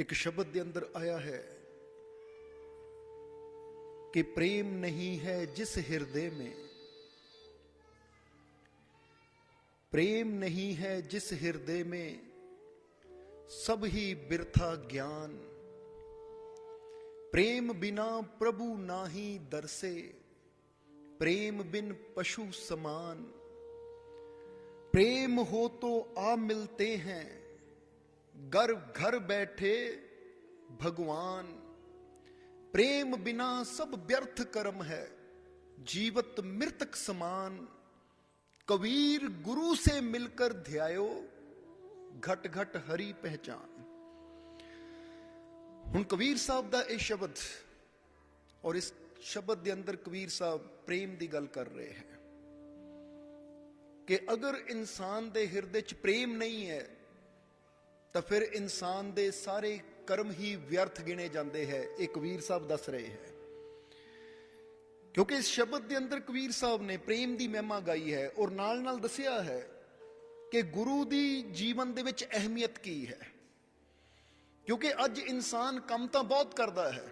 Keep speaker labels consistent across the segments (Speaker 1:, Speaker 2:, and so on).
Speaker 1: एक शब्द के अंदर आया है कि प्रेम नहीं है जिस हृदय में। प्रेम नहीं है जिस हृदय में सब ही बिरथा ज्ञान। प्रेम बिना प्रभु ना ही दरसे, प्रेम बिन पशु समान। प्रेम हो तो आ मिलते हैं घर घर बैठे भगवान प्रेम बिना सब व्यर्थ कर्म है जीवत मृतक समान कबीर गुरु से मिलकर ध्यायो घट घट हरि पहचान ਹੁਣ ਕਬੀਰ ਸਾਹਿਬ ਦਾ ਇਹ ਸ਼ਬਦ ਔਰ ਇਸ ਸ਼ਬਦ ਦੇ ਅੰਦਰ ਕਬੀਰ ਸਾਹਿਬ ਪ੍ਰੇਮ ਦੀ ਗੱਲ ਕਰ ਰਹੇ ਹੈ ਕਿ ਅਗਰ ਇਨਸਾਨ ਦੇ ਹਿਰਦੇ 'ਚ ਪ੍ਰੇਮ ਨਹੀਂ ਹੈ ਤਾਂ ਫਿਰ ਇਨਸਾਨ ਦੇ ਸਾਰੇ ਕਰਮ ਹੀ ਵਿਅਰਥ ਗਿਣੇ ਜਾਂਦੇ ਹੈ ਇਹ ਕਬੀਰ ਸਾਹਿਬ ਦੱਸ ਰਹੇ ਹੈ। ਕਿਉਂਕਿ ਇਸ ਸ਼ਬਦ ਦੇ ਅੰਦਰ ਕਬੀਰ ਸਾਹਿਬ ਨੇ ਪ੍ਰੇਮ ਦੀ ਮਹਿਮਾ ਗਾਈ ਹੈ ਔਰ ਨਾਲ ਨਾਲ ਦੱਸਿਆ ਹੈ ਕਿ ਗੁਰੂ ਦੀ ਜੀਵਨ ਦੇ ਵਿੱਚ ਅਹਿਮੀਅਤ ਕੀ ਹੈ। ਕਿਉਂਕਿ ਅੱਜ ਇਨਸਾਨ ਕੰਮ ਤਾਂ ਬਹੁਤ ਕਰਦਾ ਹੈ।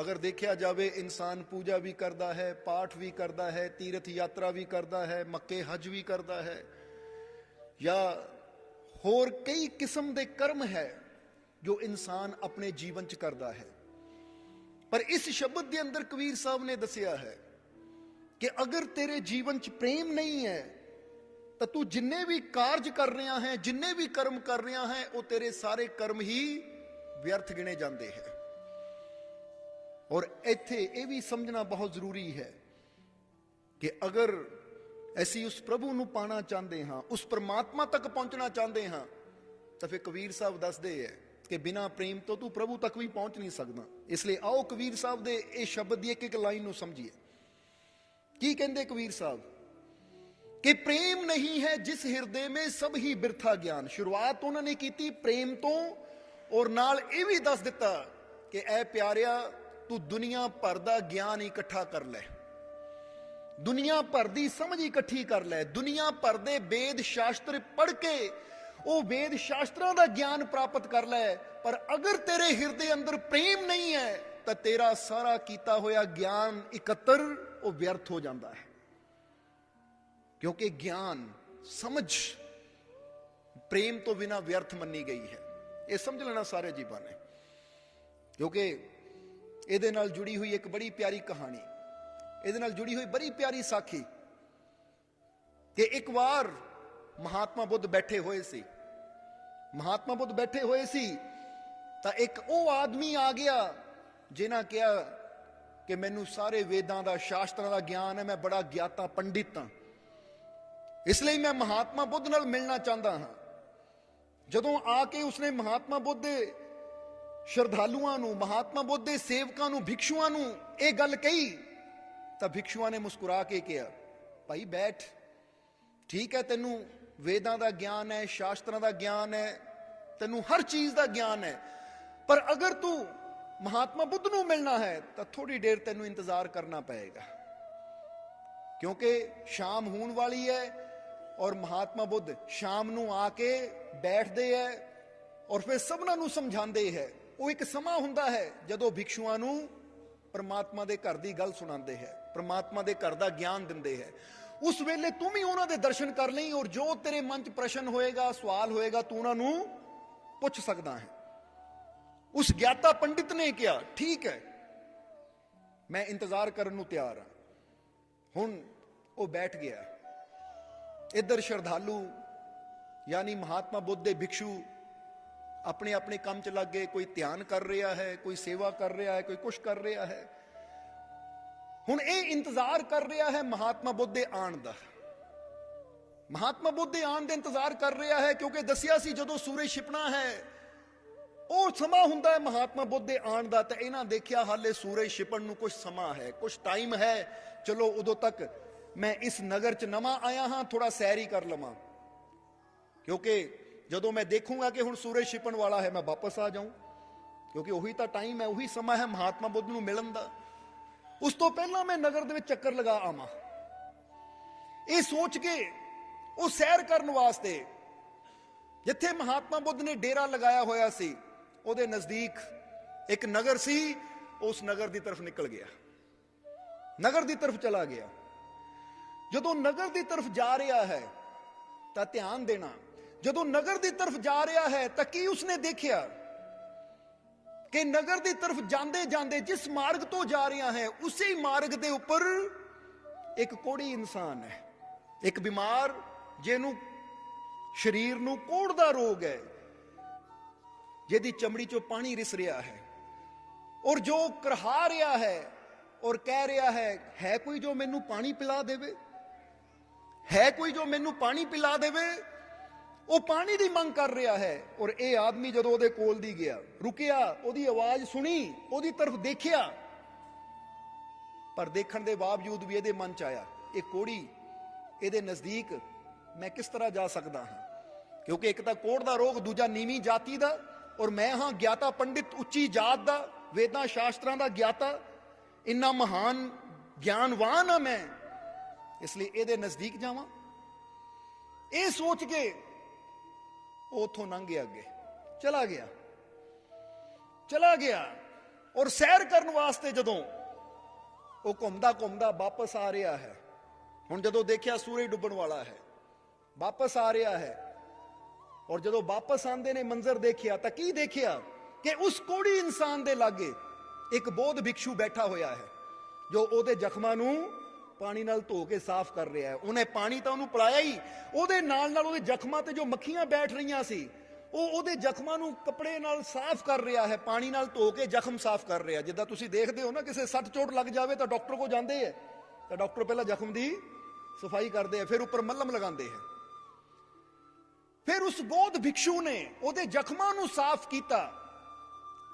Speaker 1: ਅਗਰ ਦੇਖਿਆ ਜਾਵੇ, ਇਨਸਾਨ ਪੂਜਾ ਵੀ ਕਰਦਾ ਹੈ, ਪਾਠ ਵੀ ਕਰਦਾ ਹੈ, ਤੀਰਥ ਯਾਤਰਾ ਵੀ ਕਰਦਾ ਹੈ, ਮੱਕੇ ਹਜ ਵੀ ਕਰਦਾ ਹੈ ਜਾਂ ਹੋਰ ਕਈ ਕਿਸਮ ਦੇ ਕਰਮ ਹੈ ਜੋ ਇਨਸਾਨ ਆਪਣੇ ਜੀਵਨ 'ਚ ਕਰਦਾ ਹੈ। ਪਰ ਇਸ ਸ਼ਬਦ ਦੇ ਅੰਦਰ ਕਬੀਰ ਸਾਹਿਬ ਨੇ ਦੱਸਿਆ ਹੈ ਕਿ ਅਗਰ ਤੇਰੇ ਜੀਵਨ 'ਚ ਪ੍ਰੇਮ ਨਹੀਂ ਹੈ, ਤਾਂ ਤੂੰ ਜਿੰਨੇ ਵੀ ਕਾਰਜ ਕਰ ਰਿਹਾ ਹੈ, ਜਿੰਨੇ ਵੀ ਕਰਮ ਕਰ ਰਿਹਾ ਹੈ, ਉਹ ਤੇਰੇ ਸਾਰੇ ਕਰਮ ਹੀ ਵਿਅਰਥ ਗਿਣੇ ਜਾਂਦੇ ਹੈ। ਔਰ ਇੱਥੇ ਇਹ ਵੀ ਸਮਝਣਾ ਬਹੁਤ ਜ਼ਰੂਰੀ ਹੈ ਕਿ ਅਗਰ ਅਸੀਂ ਉਸ ਪ੍ਰਭੂ ਨੂੰ ਪਾਣਾ ਚਾਹੁੰਦੇ ਹਾਂ, ਉਸ ਪਰਮਾਤਮਾ ਤੱਕ ਪਹੁੰਚਣਾ ਚਾਹੁੰਦੇ ਹਾਂ, ਤਾਂ ਫਿਰ ਕਬੀਰ ਸਾਹਿਬ ਦੱਸਦੇ ਹੈ ਕਿ ਬਿਨਾ ਪ੍ਰੇਮ ਤੋਂ ਤੂੰ ਪ੍ਰਭੂ ਤੱਕ ਵੀ ਪਹੁੰਚ ਨਹੀਂ ਸਕਦਾ। ਇਸ ਲਈ ਆਓ ਕਬੀਰ ਸਾਹਿਬ ਦੇ ਇਹ ਸ਼ਬਦ ਦੀ ਇੱਕ ਇੱਕ ਲਾਈਨ ਨੂੰ ਸਮਝੀਏ। ਕੀ ਕਹਿੰਦੇ ਕਬੀਰ ਸਾਹਿਬ? ਕਿ ਪ੍ਰੇਮ ਨਹੀਂ ਹੈ ਜਿਸ ਹਿਰਦੇ ਮੇ ਸਭ ਹੀ ਬਿਰਥਾ ਗਿਆਨ। ਸ਼ੁਰੂਆਤ ਉਹਨਾਂ ਨੇ ਕੀਤੀ ਪ੍ਰੇਮ ਤੋਂ, ਔਰ ਨਾਲ ਇਹ ਵੀ ਦੱਸ ਦਿੱਤਾ ਕਿ ਐ ਪਿਆਰਿਆ, ਤੂੰ ਦੁਨੀਆ ਭਰ ਦਾ ਗਿਆਨ ਇਕੱਠਾ ਕਰ ਲੈ। ਦੁਨੀਆ ਭਰ ਦੀ ਸਮਝ ਇਕੱਠੀ ਕਰ ਲੈ। ਦੁਨੀਆ ਭਰ ਦੇ ਵੇਦ ਸ਼ਾਸਤਰ ਪੜ੍ਹ ਕੇ ਉਹ ਵੇਦ ਸ਼ਾਸਤਰਾਂ ਦਾ ਗਿਆਨ ਪ੍ਰਾਪਤ ਕਰ ਲੈ। ਪਰ ਅਗਰ ਤੇਰੇ ਹਿਰਦੇ ਅੰਦਰ ਪ੍ਰੇਮ ਨਹੀਂ ਹੈ, ਤਾਂ ਤੇਰਾ ਸਾਰਾ ਕੀਤਾ ਹੋਇਆ ਗਿਆਨ ਇਕੱਤਰ ਉਹ ਵਿਅਰਥ ਹੋ ਜਾਂਦਾ ਹੈ। ਕਿਉਂਕਿ ਗਿਆਨ, ਸਮਝ ਪ੍ਰੇਮ ਤੋਂ ਬਿਨਾ ਵਿਅਰਥ ਮੰਨੀ ਗਈ ਹੈ। ਇਹ ਸਮਝ ਲੈਣਾ ਸਾਰੇ ਜੀਵਾਂ ਨੇ। ਕਿਉਂਕਿ ਇਹਦੇ ਨਾਲ ਜੁੜੀ ਹੋਈ ਇੱਕ ਬੜੀ ਪਿਆਰੀ ਕਹਾਣੀ ਇਹਦੇ ਨਾਲ ਜੁੜੀ ਹੋਈ ਬੜੀ ਪਿਆਰੀ ਸਾਖੀ ਕਿ ਇੱਕ ਵਾਰ ਮਹਾਤਮਾ ਬੁੱਧ ਬੈਠੇ ਹੋਏ ਸੀ। ਮਹਾਤਮਾ ਬੁੱਧ ਬੈਠੇ ਹੋਏ ਸੀ ਤਾਂ ਇੱਕ ਉਹ ਆਦਮੀ ਆ ਗਿਆ ਜਿਨ੍ਹਾਂ ਕਿਹਾ ਕਿ ਮੈਨੂੰ ਸਾਰੇ ਵੇਦਾਂ ਦਾ, ਸ਼ਾਸਤਰਾਂ ਦਾ ਗਿਆਨ ਹੈ, ਮੈਂ ਬੜਾ ਗਿਆਤਾ ਪੰਡਿਤ ਹਾਂ। ਇਸ ਲਈ ਮੈਂ ਮਹਾਤਮਾ ਬੁੱਧ ਨਾਲ ਮਿਲਣਾ ਚਾਹੁੰਦਾ ਹਾਂ। ਜਦੋਂ ਆ ਕੇ ਉਸਨੇ ਮਹਾਤਮਾ ਬੁੱਧ ਦੇ ਸ਼ਰਧਾਲੂਆਂ ਨੂੰ, ਮਹਾਤਮਾ ਬੁੱਧ ਦੇ ਸੇਵਕਾਂ ਨੂੰ, ਭਿਕਸ਼ੂਆਂ ਨੂੰ ਇਹ ਗੱਲ ਕਹੀ ਤਾਂ ਭਿਕਸ਼ੂਆਂ ਨੇ ਮੁਸਕਰਾ ਕੇ ਕਿਹਾ, ਭਾਈ ਬੈਠ। ਠੀਕ ਹੈ, ਤੈਨੂੰ ਵੇਦਾਂ ਦਾ ਗਿਆਨ ਹੈ, ਸ਼ਾਸਤਰਾਂ ਦਾ ਗਿਆਨ ਹੈ, ਤੈਨੂੰ ਹਰ ਚੀਜ਼ ਦਾ ਗਿਆਨ ਹੈ। ਪਰ ਅਗਰ ਤੂੰ ਮਹਾਤਮਾ ਬੁੱਧ ਨੂੰ ਮਿਲਣਾ ਹੈ, ਤਾਂ ਥੋੜੀ ਦੇਰ ਤੈਨੂੰ ਇੰਤਜ਼ਾਰ ਕਰਨਾ ਪਏਗਾ। ਕਿਉਂਕਿ ਸ਼ਾਮ ਹੋਣ ਵਾਲੀ ਹੈ ਔਰ ਮਹਾਤਮਾ ਬੁੱਧ ਸ਼ਾਮ ਨੂੰ ਆ ਕੇ ਬੈਠਦੇ ਹੈ ਔਰ ਫਿਰ ਸਭਨਾਂ ਨੂੰ ਸਮਝਾਉਂਦੇ ਹੈ। ਉਹ ਇੱਕ ਸਮਾਂ ਹੁੰਦਾ ਹੈ ਜਦੋਂ ਭਿਕਸ਼ੂਆਂ ਨੂੰ ਪਰਮਾਤਮਾ ਦੇ ਘਰ ਦੀ ਗੱਲ ਸੁਣਾਉਂਦੇ ਹੈ, ਪਰਮਾਤਮਾ ਦੇ ਘਰ ਦਾ ਗਿਆਨ ਦਿੰਦੇ ਹੈ। ਉਸ ਵੇਲੇ ਤੂੰ ਵੀ ਉਹਨਾਂ ਦੇ ਦਰਸ਼ਨ ਕਰ ਲਈ ਔਰ ਜੋ ਤੇਰੇ ਮਨ 'ਚ ਪ੍ਰਸ਼ਨ ਹੋਏਗਾ, ਸਵਾਲ ਹੋਏਗਾ, ਤੂੰ ਉਹਨਾਂ ਨੂੰ ਪੁੱਛ ਸਕਦਾ ਹੈ। ਉਸ ਗਿਆਤਾ ਪੰਡਿਤ ਨੇ ਕਿਹਾ, ਠੀਕ ਹੈ, ਮੈਂ ਇੰਤਜ਼ਾਰ ਕਰਨ ਨੂੰ ਤਿਆਰ ਹਾਂ। ਹੁਣ ਉਹ ਬੈਠ ਗਿਆ। ਇੱਧਰ ਸ਼ਰਧਾਲੂ, ਯਾਨੀ ਮਹਾਤਮਾ ਬੁੱਧ ਦੇ ਭਿਕਸ਼ੂ ਆਪਣੇ ਆਪਣੇ ਕੰਮ 'ਚ ਲੱਗ ਗਏ, ਕੋਈ ਧਿਆਨ ਕਰ ਰਿਹਾ ਹੈ, ਕੋਈ ਸੇਵਾ ਕਰ ਰਿਹਾ ਹੈ, ਕੋਈ ਕੁਛ ਕਰ ਰਿਹਾ ਹੈ। ਹੁਣ ਇਹ ਇੰਤਜ਼ਾਰ ਕਰ ਰਿਹਾ ਹੈ ਮਹਾਤਮਾ ਬੁੱਧ ਦੇ ਆਣ ਦਾ। ਮਹਾਤਮਾ ਬੁੱਧ ਦੇ ਆਣ ਦਾ ਇੰਤਜ਼ਾਰ ਕਰ ਰਿਹਾ ਹੈ ਕਿਉਂਕਿ ਦੱਸਿਆ ਸੀ ਜਦੋਂ ਸੂਰਜ ਛਿਪਣਾ ਹੈ, ਉਹ ਸਮਾਂ ਹੁੰਦਾ ਹੈ ਮਹਾਤਮਾ ਬੁੱਧ ਦੇ ਆਣ ਦਾ ਤਾਂ ਇਹਨਾਂ ਦੇਖਿਆ ਹਾਲੇ ਸੂਰਜ ਛਿਪਣ ਨੂੰ ਕੁਝ ਸਮਾਂ ਹੈ ਕੁਝ ਟਾਈਮ ਹੈ। ਚਲੋ ਉਦੋਂ ਤੱਕ ਮੈਂ ਇਸ ਨਗਰ 'ਚ ਨਵਾਂ ਆਇਆ ਹਾਂ ਥੋੜਾ ਸੈਰ ਹੀ ਕਰ ਲਵਾਂ। ਕਿਉਂਕਿ ਜਦੋਂ ਮੈਂ ਦੇਖੂੰਗਾ ਕਿ ਹੁਣ ਸੂਰਜ ਛਿਪਣ ਵਾਲਾ ਹੈ, ਮੈਂ ਵਾਪਸ ਆ ਜਾਊਂ। ਕਿਉਂਕਿ ਉਹੀ ਤਾਂ ਟਾਈਮ ਹੈ, ਉਹੀ ਸਮਾਂ ਹੈ ਮਹਾਤਮਾ ਬੁੱਧ ਨੂੰ ਮਿਲਣ ਦਾ। ਉਸ ਤੋਂ ਪਹਿਲਾਂ ਮੈਂ ਨਗਰ ਦੇ ਵਿੱਚ ਚੱਕਰ ਲਗਾ ਆਵਾਂ। ਇਹ ਸੋਚ ਕੇ ਉਹ ਸੈਰ ਕਰਨ ਵਾਸਤੇ ਜਿੱਥੇ ਮਹਾਤਮਾ ਬੁੱਧ ਨੇ ਡੇਰਾ ਲਗਾਇਆ ਹੋਇਆ ਸੀ, ਉਹਦੇ ਨਜ਼ਦੀਕ ਇੱਕ ਨਗਰ ਸੀ, ਉਸ ਨਗਰ ਦੀ ਤਰਫ ਨਿਕਲ ਗਿਆ। ਨਗਰ ਦੀ ਤਰਫ ਚਲਾ ਗਿਆ। ਜਦੋਂ ਨਗਰ ਦੀ ਤਰਫ ਜਾ ਰਿਹਾ ਹੈ, ਤਾਂ ਧਿਆਨ ਦੇਣਾ ਜਦੋਂ ਨਗਰ ਦੀ ਤਰਫ ਜਾ ਰਿਹਾ ਹੈ ਤਾਂ ਕੀ ਉਸਨੇ ਦੇਖਿਆ? ਕਿ ਨਗਰ ਦੀ ਤਰਫ ਜਾਂਦੇ ਜਾਂਦੇ ਜਿਸ ਮਾਰਗ ਤੋਂ ਜਾ ਰਿਹਾ ਹੈ, ਉਸੇ ਮਾਰਗ ਦੇ ਉੱਪਰ ਇੱਕ ਕੋੜੀ ਇਨਸਾਨ ਹੈ। ਇੱਕ ਬਿਮਾਰ ਜਿਹਨੂੰ ਸਰੀਰ ਨੂੰ ਕੋੜ ਦਾ ਰੋਗ ਹੈ, ਜਿਹਦੀ ਚਮੜੀ ਚੋਂ ਪਾਣੀ ਰਿਸ ਰਿਹਾ ਹੈ। ਔਰ ਜੋ ਕਰਹਾ ਰਿਹਾ ਹੈ ਔਰ ਕਹਿ ਰਿਹਾ ਹੈ ਹੈ ਕੋਈ ਜੋ ਮੈਨੂੰ ਪਾਣੀ ਪਿਲਾ ਦੇਵੇ? ਹੈ ਕੋਈ ਜੋ ਮੈਨੂੰ ਪਾਣੀ ਪਿਲਾ ਦੇਵੇ? ਉਹ ਪਾਣੀ ਦੀ ਮੰਗ ਕਰ ਰਿਹਾ ਹੈ। ਔਰ ਇਹ ਆਦਮੀ ਜਦੋਂ ਉਹਦੇ ਕੋਲ ਦੀ ਗਿਆ, ਰੁਕਿਆ, ਉਹਦੀ ਆਵਾਜ਼ ਸੁਣੀ, ਉਹਦੀ ਤਰਫ ਦੇਖਿਆ, ਪਰ ਦੇਖਣ ਦੇ ਬਾਵਜੂਦ ਵੀ ਇਹਦੇ ਮਨ ਚ ਆਇਆ, ਇਹ ਕੋੜੀ ਇਹਦੇ ਨਜ਼ਦੀਕ ਮੈਂ ਕਿਸ ਤਰ੍ਹਾਂ ਜਾ ਸਕਦਾ ਹਾਂ? ਕਿਉਂਕਿ ਇੱਕ ਤਾਂ ਕੋੜ ਦਾ ਰੋਗ, ਦੂਜਾ ਨੀਵੀਂ ਜਾਤੀ ਦਾ, ਔਰ ਮੈਂ ਹਾਂ ਗਿਆਤਾ ਪੰਡਿਤ ਉੱਚੀ ਜਾਤ ਦਾ, ਵੇਦਾਂ ਸ਼ਾਸਤਰਾਂ ਦਾ ਗਿਆਤਾ, ਇੰਨਾ ਮਹਾਨ ਗਿਆਨਵਾਨ ਹਾਂ ਮੈਂ, ਇਸ ਲਈ ਇਹਦੇ ਨਜ਼ਦੀਕ ਜਾਵਾਂ। ਇਹ ਸੋਚ ਕੇ ਉਹ ਉਥੋਂ ਲੰਘ ਗਿਆ ਅੱਗੇ। ਚਲਾ ਗਿਆ। ਚਲਾ ਗਿਆ। ਔਰ ਸੈਰ ਕਰਨ ਵਾਸਤੇ ਜਦੋਂ ਉਹ ਘੁੰਮਦਾ ਘੁੰਮਦਾ ਵਾਪਸ ਆ ਰਿਹਾ ਹੈ, ਹੁਣ ਜਦੋਂ ਦੇਖਿਆ ਸੂਰਜ ਡੁੱਬਣ ਵਾਲਾ ਹੈ, ਵਾਪਸ ਆ ਰਿਹਾ ਹੈ, ਔਰ ਜਦੋਂ ਵਾਪਸ ਆਂਦੇ ਨੇ ਮੰਜ਼ਰ ਦੇਖਿਆ ਤਾਂ ਕੀ ਦੇਖਿਆ ਕਿ ਉਸ ਕੋੜੀ ਇਨਸਾਨ ਦੇ ਲਾਗੇ ਇੱਕ ਬੋਧ ਭਿਕਸ਼ੂ ਬੈਠਾ ਹੋਇਆ ਹੈ, ਜੋ ਉਹਦੇ ਜ਼ਖਮਾਂ ਨੂੰ ਪਾਣੀ ਨਾਲ ਧੋ ਕੇ ਸਾਫ਼ ਕਰ ਰਿਹਾ ਹੈ। ਉਹਨੇ ਪਾਣੀ ਤਾਂ ਉਹਨੂੰ ਪਿਲਾਇਆ ਹੀ। ਉਹਦੇ ਨਾਲ ਨਾਲ ਉਹਦੇ ਜ਼ਖਮਾਂ ਤੇ ਜੋ ਮੱਖੀਆਂ ਬੈਠ ਰਹੀਆਂ ਸੀ, ਉਹ ਉਹਦੇ ਜ਼ਖਮਾਂ ਨੂੰ ਕੱਪੜੇ ਨਾਲ ਸਾਫ਼ ਕਰ ਰਿਹਾ ਹੈ, ਪਾਣੀ ਨਾਲ ਧੋ ਕੇ ਜ਼ਖਮ ਸਾਫ਼ ਕਰ ਰਿਹਾ। ਜਿੱਦਾਂ ਤੁਸੀਂ ਦੇਖਦੇ ਹੋ ਨਾ, ਕਿਸੇ ਸੱਟ ਚੋਟ ਲੱਗ ਜਾਵੇ ਤਾਂ ਡਾਕਟਰ ਕੋ ਜਾਂਦੇ ਹੈ। ਤਾਂ ਡਾਕਟਰ ਪਹਿਲਾਂ ਜ਼ਖਮ ਦੀ ਸਫ਼ਾਈ ਕਰਦੇ ਹੈ ਫਿਰ ਉੱਪਰ ਮੱਲਮ ਲਗਾਉਂਦੇ ਹੈ। ਫਿਰ ਉਸ ਬੋਧ ਭਿਕਸ਼ੂ ਨੇ ਉਹਦੇ ਜ਼ਖਮਾਂ ਨੂੰ ਸਾਫ਼ ਕੀਤਾ।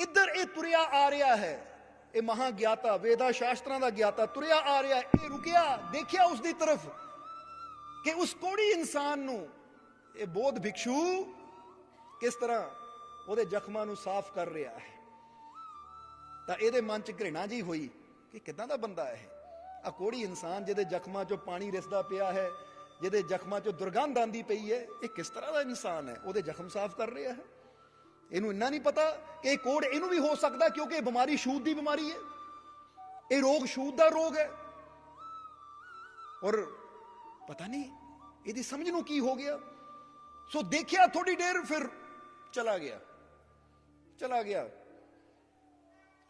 Speaker 1: ਇੱਧਰ ਇਹ ਤੁਰਿਆ ਆ ਰਿਹਾ ਹੈ। ਇਹ ਮਹਾ ਗਿਆਤਾ ਵੇਦਾ ਸ਼ਾਸਤਰਾਂ ਦਾ ਗਿਆਤਾ ਤੁਰਿਆ ਆ ਰਿਹਾ ਇਹ ਰੁਕਿਆ, ਦੇਖਿਆ ਉਸ ਦੀ ਤਰਫ ਕਿ ਉਸ ਕੋੜੀ ਇਨਸਾਨ ਨੂੰ ਇਹ ਬੋਧ ਭਿਕਸ਼ੂ ਕਿਸ ਤਰ੍ਹਾਂ ਉਹਦੇ ਜ਼ਖਮਾਂ ਨੂੰ ਸਾਫ਼ ਕਰ ਰਿਹਾ ਹੈ। ਤਾਂ ਇਹਦੇ ਮਨ 'ਚ ਘ੍ਰਿਣਾ ਜੀ ਹੋਈ ਕਿ ਕਿਦਾਂ ਦਾ ਬੰਦਾ ਹੈ ਆ ਕੋੜੀ ਇਨਸਾਨ ਜਿਹਦੇ ਜ਼ਖਮਾਂ 'ਚੋਂ ਪਾਣੀ ਰਿਸਦਾ ਪਿਆ ਹੈ, ਜਿਹਦੇ ਜ਼ਖਮਾਂ 'ਚੋਂ ਦੁਰਗੰਧ ਆਂਦੀ ਪਈ ਹੈ, ਇਹ ਕਿਸ ਤਰ੍ਹਾਂ ਦਾ ਇਨਸਾਨ ਹੈ? ਉਹਦੇ ਜ਼ਖਮ ਸਾਫ਼ ਕਰ ਰਿਹਾ ਹੈ। ਇਹਨੂੰ ਇੰਨਾ ਨਹੀਂ ਪਤਾ ਕਿ ਇਹ ਕੋੜ ਇਹਨੂੰ ਵੀ ਹੋ ਸਕਦਾ ਕਿਉਂਕਿ ਇਹ ਬਿਮਾਰੀ ਛੂਤ ਦੀ ਬਿਮਾਰੀ ਹੈ ਇਹ ਰੋਗ ਛੂਤ ਦਾ ਰੋਗ ਹੈ ਔਰ ਪਤਾ ਨਹੀਂ ਇਹਦੀ ਸਮਝ ਨੂੰ ਕੀ ਹੋ ਗਿਆ ਸੋ ਦੇਖਿਆ ਥੋੜੀ ਦੇਰ ਫਿਰ ਚਲਾ ਗਿਆ ਚਲਾ ਗਿਆ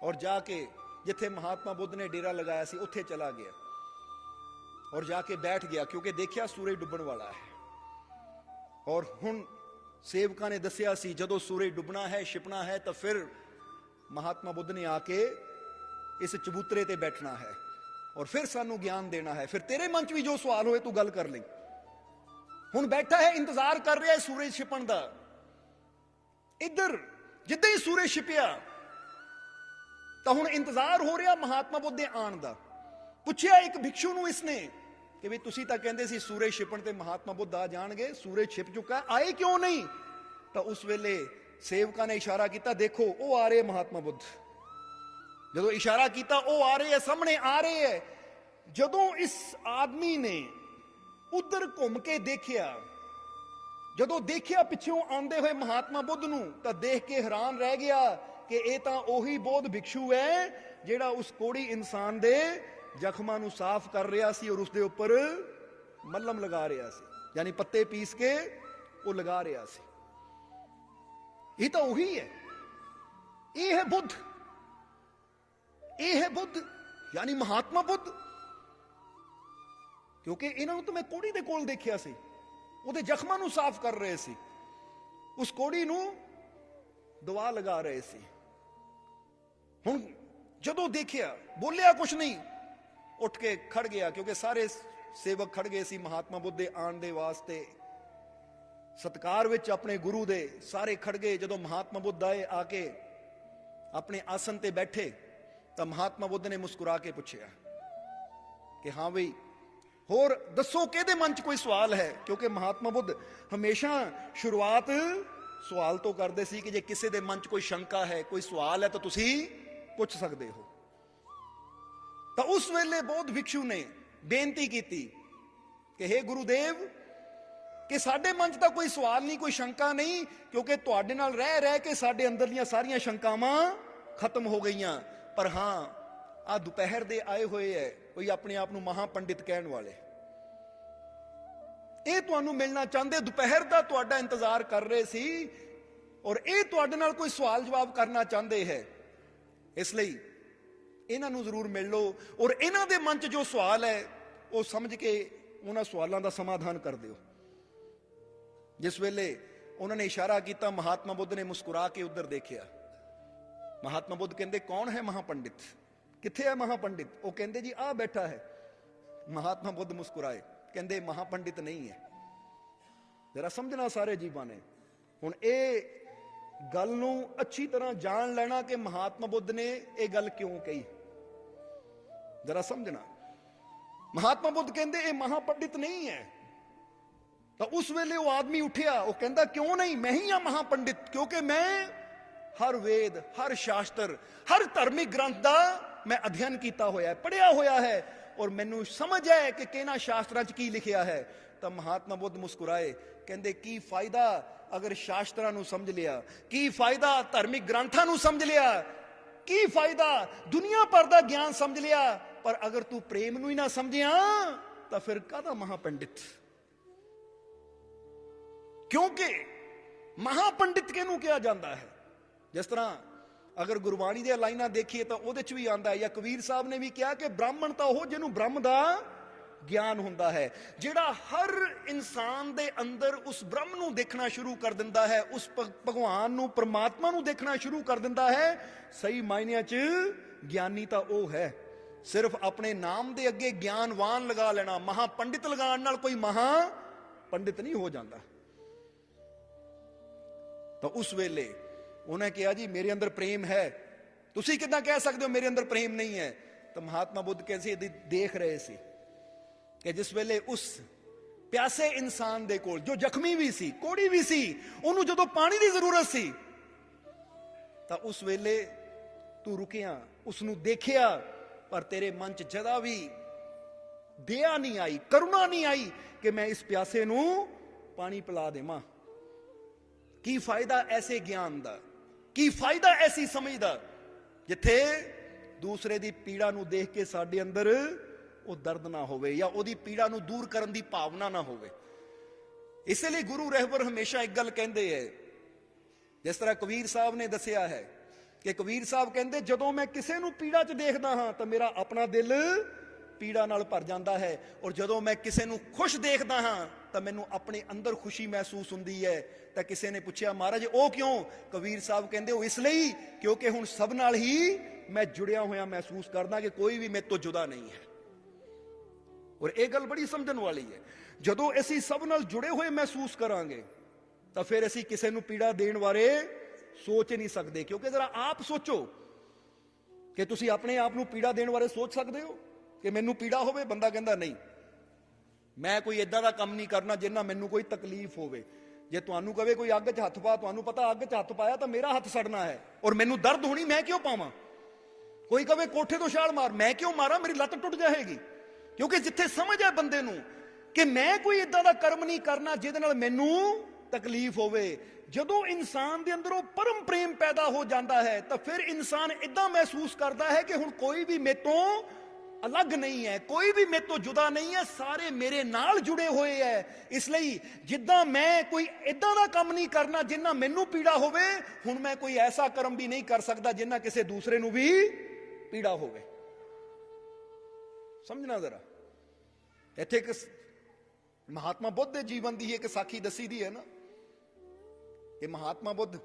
Speaker 1: ਔਰ ਜਾ ਕੇ ਜਿੱਥੇ ਮਹਾਤਮਾ ਬੁੱਧ ਨੇ ਡੇਰਾ ਲਗਾਇਆ ਸੀ ਉੱਥੇ ਚਲਾ ਗਿਆ ਔਰ ਜਾ ਕੇ ਬੈਠ ਗਿਆ ਕਿਉਂਕਿ ਦੇਖਿਆ ਸੂਰਜ ਡੁੱਬਣ ਵਾਲਾ ਹੈ ਔਰ ਹੁਣ ਸੇਵਕਾਂ ਨੇ ਦੱਸਿਆ ਸੀ, ਜਦੋਂ ਸੂਰਜ ਡੁੱਬਣਾ ਹੈ, ਛਿਪਣਾ ਹੈ, ਤਾਂ ਫਿਰ ਮਹਾਤਮਾ ਬੁੱਧ ਨੇ ਆ ਕੇ ਇਸ ਚਬੂਤਰੇ ਤੇ ਬੈਠਣਾ ਹੈ ਔਰ ਫਿਰ ਸਾਨੂੰ ਗਿਆਨ ਦੇਣਾ ਹੈ। ਫਿਰ ਤੇਰੇ ਮਨ 'ਚ ਵੀ ਜੋ ਸਵਾਲ ਹੋਏ ਤੂੰ ਗੱਲ ਕਰ ਲਈ। ਹੁਣ ਬੈਠਾ ਹੈ, ਇੰਤਜ਼ਾਰ ਕਰ ਰਿਹਾ ਹੈ ਸੂਰਜ ਛਿਪਣ ਦਾ। ਇੱਧਰ, ਜਿੱਦਾਂ ਹੀ ਸੂਰਜ ਛਿਪਿਆ, ਤਾਂ ਹੁਣ ਇੰਤਜ਼ਾਰ ਹੋ ਰਿਹਾ ਮਹਾਤਮਾ ਬੁੱਧ ਦੇ ਆਣ ਦਾ। ਪੁੱਛਿਆ ਇੱਕ ਭਿਕਸ਼ੂ ਨੂੰ ਇਸਨੇ ਕਿ ਵੀ ਤੁਸੀਂ ਤਾਂ ਕਹਿੰਦੇ ਸੀ ਸੂਰਜ ਛਿਪਣ ਤੇ ਮਹਾਤਮਾ ਬੁੱਧ ਆ ਜਾਣਗੇ, ਸੂਰਜ ਛਿਪ ਚੁੱਕਾ, ਆਏ ਕਿਉਂ ਨਹੀਂ? ਤਾਂ ਉਸ ਵੇਲੇ ਸੇਵਕਾਂ ਨੇ ਇਸ਼ਾਰਾ ਕੀਤਾ, ਦੇਖੋ, ਉਹ ਆ ਰਹੇ ਮਹਾਤਮਾ ਬੁੱਧ। ਜਦੋਂ ਇਸ਼ਾਰਾ ਕੀਤਾ, ਉਹ ਆ ਰਹੇ ਹੈ, ਸਾਹਮਣੇ ਆ ਰਹੇ ਹੈ। ਜਦੋਂ ਇਸ ਆਦਮੀ ਨੇ ਉਧਰ ਘੁੰਮ ਕੇ ਦੇਖਿਆ, ਜਦੋਂ ਦੇਖਿਆ ਪਿੱਛੋਂ ਆਉਂਦੇ ਹੋਏ ਮਹਾਤਮਾ ਬੁੱਧ ਨੂੰ, ਤਾਂ ਦੇਖ ਕੇ ਹੈਰਾਨ ਰਹਿ ਗਿਆ ਕਿ ਇਹ ਤਾਂ ਉਹੀ ਬੋਧ ਭਿਕਸ਼ੂ ਹੈ, ਜਿਹੜਾ ਉਸ ਕੋੜੀ ਇਨਸਾਨ ਦੇ ਜ਼ਖਮਾਂ ਨੂੰ ਸਾਫ਼ ਕਰ ਰਿਹਾ ਸੀ ਔਰ ਉਸ ਦੇ ਉੱਪਰ ਮੱਲਮ ਲਗਾ ਰਿਹਾ ਸੀ। ਯਾਨੀ ਪੱਤੇ ਪੀਸ ਕੇ ਉਹ ਲਗਾ ਰਿਹਾ ਸੀ। ਇਹ ਤਾਂ ਉਹੀ ਹੈ। ਇਹ ਹੈ ਬੁੱਧ। ਇਹ ਹੈ ਬੁੱਧ। ਯਾਨੀ ਮਹਾਤਮਾ ਬੁੱਧ। ਕਿਉਂਕਿ ਇਹਨਾਂ ਨੂੰ ਤਾਂ ਮੈਂ ਕੋੜੀ ਦੇ ਕੋਲ ਦੇਖਿਆ ਸੀ। ਉਹਦੇ ਜ਼ਖਮਾਂ ਨੂੰ ਸਾਫ਼ ਕਰ ਰਹੇ ਸੀ। ਉਸ ਕੋੜੀ ਨੂੰ ਦਵਾ ਲਗਾ ਰਹੇ ਸੀ। ਹੁਣ ਜਦੋਂ ਦੇਖਿਆ, ਬੋਲਿਆ ਕੁਛ ਨਹੀਂ। ਉੱਠ ਕੇ ਖੜ ਗਿਆ, ਕਿਉਂਕਿ ਸਾਰੇ ਸੇਵਕ ਖੜ ਗਏ ਸੀ ਮਹਾਤਮਾ ਬੁੱਧ ਦੇ ਆਉਣ ਦੇ ਵਾਸਤੇ। ਸਤਕਾਰ ਵਿੱਚ ਆਪਣੇ ਗੁਰੂ ਦੇ ਸਾਰੇ ਖੜ ਗਏ। ਜਦੋਂ ਮਹਾਤਮਾ ਬੁੱਧ ਆਏ, ਆ ਕੇ ਆਪਣੇ ਆਸਨ ਤੇ ਬੈਠੇ, ਤਾਂ ਮਹਾਤਮਾ ਬੁੱਧ ਨੇ ਮੁਸਕਰਾ ਕੇ ਪੁੱਛਿਆ ਕਿ ਹਾਂ ਬਈ, ਹੋਰ ਦੱਸੋ ਕਿਹਦੇ ਮਨ 'ਚ ਕੋਈ ਸਵਾਲ ਹੈ? ਕਿਉਂਕਿ ਮਹਾਤਮਾ ਬੁੱਧ ਹਮੇਸ਼ਾ ਸ਼ੁਰੂਆਤ ਸਵਾਲ ਤੋਂ ਕਰਦੇ ਸੀ ਕਿ ਜੇ ਕਿਸੇ ਦੇ ਮਨ 'ਚ ਕੋਈ ਸ਼ੰਕਾ ਹੈ, ਕੋਈ ਸਵਾਲ ਹੈ ਤਾਂ ਤੁਸੀਂ ਪੁੱਛ ਸਕਦੇ ਹੋ। ਤਾਂ ਉਸ ਵੇਲੇ ਬੋਧ ਭਿਕਸ਼ੂ ਨੇ ਬੇਨਤੀ ਕੀਤੀ ਕਿ हे ਗੁਰੂਦੇਵ, ਕਿ ਸਾਡੇ ਮਨ 'ਚ ਤਾਂ ਕੋਈ ਸਵਾਲ ਨਹੀਂ, ਕੋਈ ਸ਼ੰਕਾ ਨਹੀਂ, ਕਿਉਂਕਿ ਤੁਹਾਡੇ ਨਾਲ ਰਹਿ ਰਹਿ ਕੇ ਸਾਡੇ ਅੰਦਰਲੀਆਂ ਸਾਰੀਆਂ ਸ਼ੰਕਾਵਾਂ ਖਤਮ ਹੋ ਗਈਆਂ। ਪਰ ਹਾਂ ਆ ਦੁਪਹਿਰ ਦੇ ਆਏ ਹੋਏ ਐ, ਕੋਈ ਆਪਣੇ ਆਪ ਨੂੰ ਮਹਾ ਪੰਡਿਤ ਕਹਿਣ ਵਾਲੇ। ਇਹ ਤੁਹਾਨੂੰ ਮਿਲਣਾ ਚਾਹੁੰਦੇ, ਦੁਪਹਿਰ ਦਾ ਤੁਹਾਡਾ ਇੰਤਜ਼ਾਰ ਕਰ ਰਹੇ ਸੀ, ਔਰ ਇਹ ਤੁਹਾਡੇ ਨਾਲ ਕੋਈ ਸਵਾਲ ਜਵਾਬ ਕਰਨਾ ਚਾਹੁੰਦੇ ਹੈ। ਇਸ ਲਈ ਇਹਨਾਂ ਨੂੰ ਜ਼ਰੂਰ ਮਿਲ ਲਓ ਔਰ ਇਹਨਾਂ ਦੇ ਮਨ 'ਚ ਜੋ ਸਵਾਲ ਹੈ, ਉਹ ਸਮਝ ਕੇ ਉਹਨਾਂ ਸਵਾਲਾਂ ਦਾ ਸਮਾਧਾਨ ਕਰ ਦਿਓ। ਜਿਸ ਵੇਲੇ ਉਹਨਾਂ ਨੇ ਇਸ਼ਾਰਾ ਕੀਤਾ, ਮਹਾਤਮਾ ਬੁੱਧ ਨੇ ਮੁਸਕਰਾ ਕੇ ਉੱਧਰ ਦੇਖਿਆ। ਮਹਾਤਮਾ ਬੁੱਧ ਕਹਿੰਦੇ, ਕੌਣ ਹੈ ਮਹਾਪੰਡਿਤ? ਕਿੱਥੇ ਹੈ ਮਹਾਪੰਡਿਤ? ਉਹ ਕਹਿੰਦੇ, ਜੀ ਆ ਬੈਠਾ ਹੈ। ਮਹਾਤਮਾ ਬੁੱਧ ਮੁਸਕਰਾਏ, ਕਹਿੰਦੇ, ਮਹਾਪੰਡਿਤ ਨਹੀਂ ਹੈ। ਜਰਾ ਸਮਝਣਾ ਸਾਰੇ ਜੀਵਾਂ ਨੇ। ਹੁਣ ਇਹ ਗੱਲ ਨੂੰ ਅੱਛੀ ਤਰ੍ਹਾਂ ਜਾਣ ਲੈਣਾ ਕਿ ਮਹਾਤਮਾ ਬੁੱਧ ਨੇ ਇਹ ਗੱਲ ਕਿਉਂ ਕਹੀ? ਜਰਾ ਸਮਝਣਾ। ਮਹਾਤਮਾ ਬੁੱਧ ਕਹਿੰਦੇ ਇਹ ਮਹਾਪੰਡਿਤ ਨਹੀਂ ਹੈ। ਤਾਂ ਉਸ ਵੇਲੇ ਉਹ ਆਦਮੀ ਉੱਠਿਆ, ਉਹ ਕਹਿੰਦਾ, ਕਿਉਂ ਨਹੀਂ? ਮੈਂ ਹੀ ਆ ਮਹਾਪੰਡਿਤ, ਕਿਉਂਕਿ ਮੈਂ ਹਰ ਵੇਦ, ਹਰ ਸ਼ਾਸਤਰ, ਹਰ ਧਾਰਮਿਕ ਗ੍ਰੰਥ ਦਾ ਮੈਂ ਅਧਿਐਨ ਕੀਤਾ ਹੋਇਆ ਹੈ ਪੜਿਆ ਹੋਇਆ ਹੈ ਔਰ ਮੈਨੂੰ ਸਮਝ ਹੈ ਕਿ ਕਿਹਨਾਂ ਸ਼ਾਸਤਰਾਂ 'ਚ ਕੀ ਲਿਖਿਆ ਹੈ। ਤਾਂ ਮਹਾਤਮਾ ਬੁੱਧ ਮੁਸਕਰਾਏ, ਕਹਿੰਦੇ, ਕੀ ਫਾਇਦਾ ਅਗਰ ਸ਼ਾਸਤਰਾਂ ਨੂੰ ਸਮਝ ਲਿਆ, ਕੀ ਫਾਇਦਾ ਧਾਰਮਿਕ ਗ੍ਰੰਥਾਂ ਨੂੰ ਸਮਝ ਲਿਆ? ਕੀ ਫਾਇਦਾ? ਦੁਨੀਆ ਭਰ ਦਾ ਗਿਆਨ ਸਮਝ ਲਿਆ, ਪਰ ਅਗਰ ਤੂੰ ਪ੍ਰੇਮ ਨੂੰ ਹੀ ਨਾ ਸਮਝਿਆ, ਤਾਂ ਫਿਰ ਕਾਹਦਾ ਮਹਾਪੰਡਿਤ? ਕਿਉਂਕਿ ਮਹਾਪੰਡਿਤ ਕਿਹਨੂੰ ਕਿਹਾ ਜਾਂਦਾ ਹੈ? ਜਿਸ ਤਰ੍ਹਾਂ ਅਗਰ ਗੁਰਬਾਣੀ ਦੀਆਂ ਲਾਈਨਾਂ ਦੇਖੀਏ ਤਾਂ ਉਹਦੇ ਚ ਵੀ ਆਂਦਾ ਹੈ। ਜਾਂ ਕਬੀਰ ਸਾਹਿਬ ਨੇ ਵੀ ਕਿਹਾ ਕਿ ਬ੍ਰਾਹਮਣ ਤਾਂ ਉਹ ਜਿਹਨੂੰ ਬ੍ਰਹਮ ਦਾ ਗਿਆਨ ਹੁੰਦਾ ਹੈ, ਜਿਹੜਾ ਹਰ ਇਨਸਾਨ ਦੇ ਅੰਦਰ ਉਸ ਬ੍ਰਹਮ ਨੂੰ ਦੇਖਣਾ ਸ਼ੁਰੂ ਕਰ ਦਿੰਦਾ ਹੈ, ਉਸ ਭ- ਭਗਵਾਨ ਨੂੰ, ਪ੍ਰਮਾਤਮਾ ਨੂੰ ਦੇਖਣਾ ਸ਼ੁਰੂ ਕਰ ਦਿੰਦਾ ਹੈ, ਸਹੀ ਮਾਇਨਿਆਂ 'ਚ ਗਿਆਨੀ ਤਾਂ ਉਹ ਹੈ। ਸਿਰਫ ਆਪਣੇ ਨਾਮ ਦੇ ਅੱਗੇ ਗਿਆਨਵਾਨ ਲਗਾ ਲੈਣਾ ਮਹਾ ਪੰਡਿਤ ਲਗਾਉਣ ਨਾਲ ਕੋਈ ਮਹਾ ਪੰਡਿਤ ਨਹੀਂ ਹੋ ਜਾਂਦਾ। ਤਾਂ ਉਸ ਵੇਲੇ ਉਹਨੇ ਕਿਹਾ, ਜੀ, ਮੇਰੇ ਅੰਦਰ ਪ੍ਰੇਮ ਹੈ। ਤੁਸੀਂ ਕਿਦਾਂ ਕਹਿ ਸਕਦੇ ਹੋ, ਮੇਰੇ ਅੰਦਰ ਪ੍ਰੇਮ ਨਹੀਂ ਹੈ? ਤਾਂ ਮਹਾਤਮਾ ਬੁੱਧ ਕਹਿੰਦੇ ਸੀ ਦੇਖ ਰਹੇ ਸੀ। ਕਿ ਜਿਸ ਵੇਲੇ ਉਸ ਪਿਆਸੇ ਇਨਸਾਨ ਦੇ ਕੋਲ, ਜੋ ਜ਼ਖਮੀ ਵੀ ਸੀ, ਕੋੜੀ ਵੀ ਸੀ, ਉਹਨੂੰ ਜਦੋਂ ਪਾਣੀ ਦੀ ਜ਼ਰੂਰਤ ਸੀ, ਤਾਂ ਉਸ ਵੇਲੇ ਤੂੰ ਰੁਕਿਆ ਉਸ ਨੂੰ ਦੇਖਿਆ, ਪਰ ਤੇਰੇ ਮਨ 'ਚ ਜਦਾ ਵੀ ਦਇਆ ਨਹੀਂ ਆਈ, ਕਰੁਣਾ ਨਹੀਂ ਆਈ ਕਿ ਮੈਂ ਇਸ ਪਿਆਸੇ ਨੂੰ ਪਾਣੀ ਪਿਲਾ ਦੇਵਾਂ। ਕੀ ਫਾਇਦਾ ਐਸੇ ਗਿਆਨ ਦਾ? ਕੀ ਫਾਇਦਾ ਐਸੀ ਸਮਝ ਦਾ? ਜਿੱਥੇ ਦੂਸਰੇ ਦੀ ਪੀੜਾ ਨੂੰ ਦੇਖ ਕੇ ਸਾਡੇ ਅੰਦਰ ਉਹ ਦਰਦ ਨਾ ਹੋਵੇ ਜਾਂ ਉਹਦੀ ਪੀੜਾ ਨੂੰ ਦੂਰ ਕਰਨ ਦੀ ਭਾਵਨਾ ਨਾ ਹੋਵੇ। ਇਸੇ ਲਈ ਗੁਰੂ ਰਹਿਬਰ ਹਮੇਸ਼ਾ ਇੱਕ ਗੱਲ ਕਹਿੰਦੇ ਹੈ ਜਿਸ ਤਰ੍ਹਾਂ ਕਬੀਰ ਸਾਹਿਬ ਨੇ ਦੱਸਿਆ ਹੈ ਕਿ ਕਬੀਰ ਸਾਹਿਬ ਕਹਿੰਦੇ, ਜਦੋਂ ਮੈਂ ਕਿਸੇ ਨੂੰ ਪੀੜਾ 'ਚ ਦੇਖਦਾ ਹਾਂ, ਤਾਂ ਮੇਰਾ ਆਪਣਾ ਦਿਲ ਪੀੜਾ ਨਾਲ ਭਰ ਜਾਂਦਾ ਹੈ। ਔਰ ਜਦੋਂ ਮੈਂ ਕਿਸੇ ਨੂੰ ਖੁਸ਼ ਦੇਖਦਾ ਹਾਂ, ਤਾਂ ਮੈਨੂੰ ਆਪਣੇ ਅੰਦਰ ਖੁਸ਼ੀ ਮਹਿਸੂਸ ਹੁੰਦੀ ਹੈ ਤਾਂ ਕਿਸੇ ਨੇ ਪੁੱਛਿਆ, ਮਹਾਰਾਜ, ਉਹ ਕਿਉਂ? ਕਬੀਰ ਸਾਹਿਬ ਕਹਿੰਦੇ, ਉਹ ਇਸ ਲਈ ਕਿਉਂਕਿ ਹੁਣ ਸਭ ਨਾਲ ਹੀ ਮੈਂ ਜੁੜਿਆ ਹੋਇਆ ਮਹਿਸੂਸ ਕਰਦਾ ਕਿ ਕੋਈ ਵੀ ਮੇਰੇ ਤੋਂ ਜੁਦਾ ਨਹੀਂ ਹੈ। ਔਰ ਇਹ ਗੱਲ ਬੜੀ ਸਮਝਣ ਵਾਲੀ ਹੈ। ਜਦੋਂ ਅਸੀਂ ਸਭ ਨਾਲ ਜੁੜੇ ਹੋਏ ਮਹਿਸੂਸ ਕਰਾਂਗੇ, ਤਾਂ ਫਿਰ ਅਸੀਂ ਕਿਸੇ ਨੂੰ ਪੀੜਾ ਦੇਣ ਬਾਰੇ ਸੋਚ ਨਹੀਂ ਸਕਦੇ। ਕਿਉਂਕਿ ਜ਼ਰਾ ਆਪ ਸੋਚੋ ਕਿ ਤੁਸੀਂ ਆਪਣੇ ਆਪ ਨੂੰ ਪੀੜਾ ਦੇਣ ਬਾਰੇ ਸੋਚ ਸਕਦੇ ਹੋ ਕਿ ਮੈਨੂੰ ਪੀੜਾ ਹੋਵੇ, ਬੰਦਾ ਕਹਿੰਦਾ ਨਹੀਂ। ਮੈਂ ਕੋਈ ਇਦਾਂ ਦਾ ਕੰਮ ਨਹੀਂ ਕਰਨਾ ਜਿੰਨਾ ਮੈਨੂੰ ਕੋਈ ਤਕਲੀਫ ਹੋਵੇ। ਜੇ ਤੁਹਾਨੂੰ ਕਵੇ ਕੋਈ ਅੱਗ 'ਚ ਹੱਥ ਪਾ, ਤੁਹਾਨੂੰ ਪਤਾ ਅੱਗ 'ਚ ਹੱਥ ਪਾਇਆ ਤਾਂ ਮੇਰਾ ਹੱਥ ਸੜਨਾ ਹੈ ਔਰ ਮੈਨੂੰ ਦਰਦ ਹੋਣੀ, ਮੈਂ ਕਿਉਂ ਪਾਵਾਂ? ਕੋਈ ਕਵੇ ਕੋਠੇ ਤੋਂ ਛਾਲ ਮਾਰ, ਮੈਂ ਕਿਉਂ ਮਾਰਾਂ, ਮੇਰੀ ਲੱਤ ਟੁੱਟ ਜਾਏਗੀ। ਕਿਉਂਕਿ ਜਿੱਥੇ ਸਮਝ ਹੈ ਬੰਦੇ ਨੂੰ ਕਿ ਮੈਂ ਕੋਈ ਇਦਾਂ ਦਾ ਕਰਮ ਨਹੀਂ ਕਰਨਾ ਜਿਹਦੇ ਨਾਲ ਮੈਨੂੰ ਤਕਲੀਫ ਹੋਵੇ। ਜਦੋਂ ਇਨਸਾਨ ਦੇ ਅੰਦਰ ਉਹ ਪਰਮ ਪ੍ਰੇਮ ਪੈਦਾ ਹੋ ਜਾਂਦਾ ਹੈ, ਤਾਂ ਫਿਰ ਇਨਸਾਨ ਇਦਾਂ ਮਹਿਸੂਸ ਕਰਦਾ ਹੈ ਕਿ ਹੁਣ ਕੋਈ ਵੀ ਮੇਤੋਂ ਅਲੱਗ ਨਹੀਂ ਹੈ, ਕੋਈ ਵੀ ਮੇਰੇ ਤੋਂ ਜੁਦਾ ਨਹੀਂ ਹੈ, ਸਾਰੇ ਮੇਰੇ ਨਾਲ ਜੁੜੇ ਹੋਏ ਹੈ। ਇਸ ਲਈ ਜਿੱਦਾਂ ਮੈਂ ਕੋਈ ਇਦਾਂ ਦਾ ਕੰਮ ਨਹੀਂ ਕਰਨਾ ਜਿੰਨਾ ਮੈਨੂੰ ਪੀੜਾ ਹੋਵੇ, ਹੁਣ ਮੈਂ ਕੋਈ ਐਸਾ ਕਰਮ ਵੀ ਨਹੀਂ ਕਰ ਸਕਦਾ ਜਿੰਨਾ ਕਿਸੇ ਦੂਸਰੇ ਨੂੰ ਵੀ ਪੀੜਾ ਹੋਵੇ। ਸਮਝਣਾ ਜ਼ਰਾ। ਇੱਥੇ ਇੱਕ ਮਹਾਤਮਾ ਬੁੱਧ ਦੇ ਜੀਵਨ ਦੀ ਇੱਕ ਸਾਖੀ ਦੱਸੀ ਦੀ ਹੈ ਨਾ। ਇਹ ਮਹਾਤਮਾ ਬੁੱਧ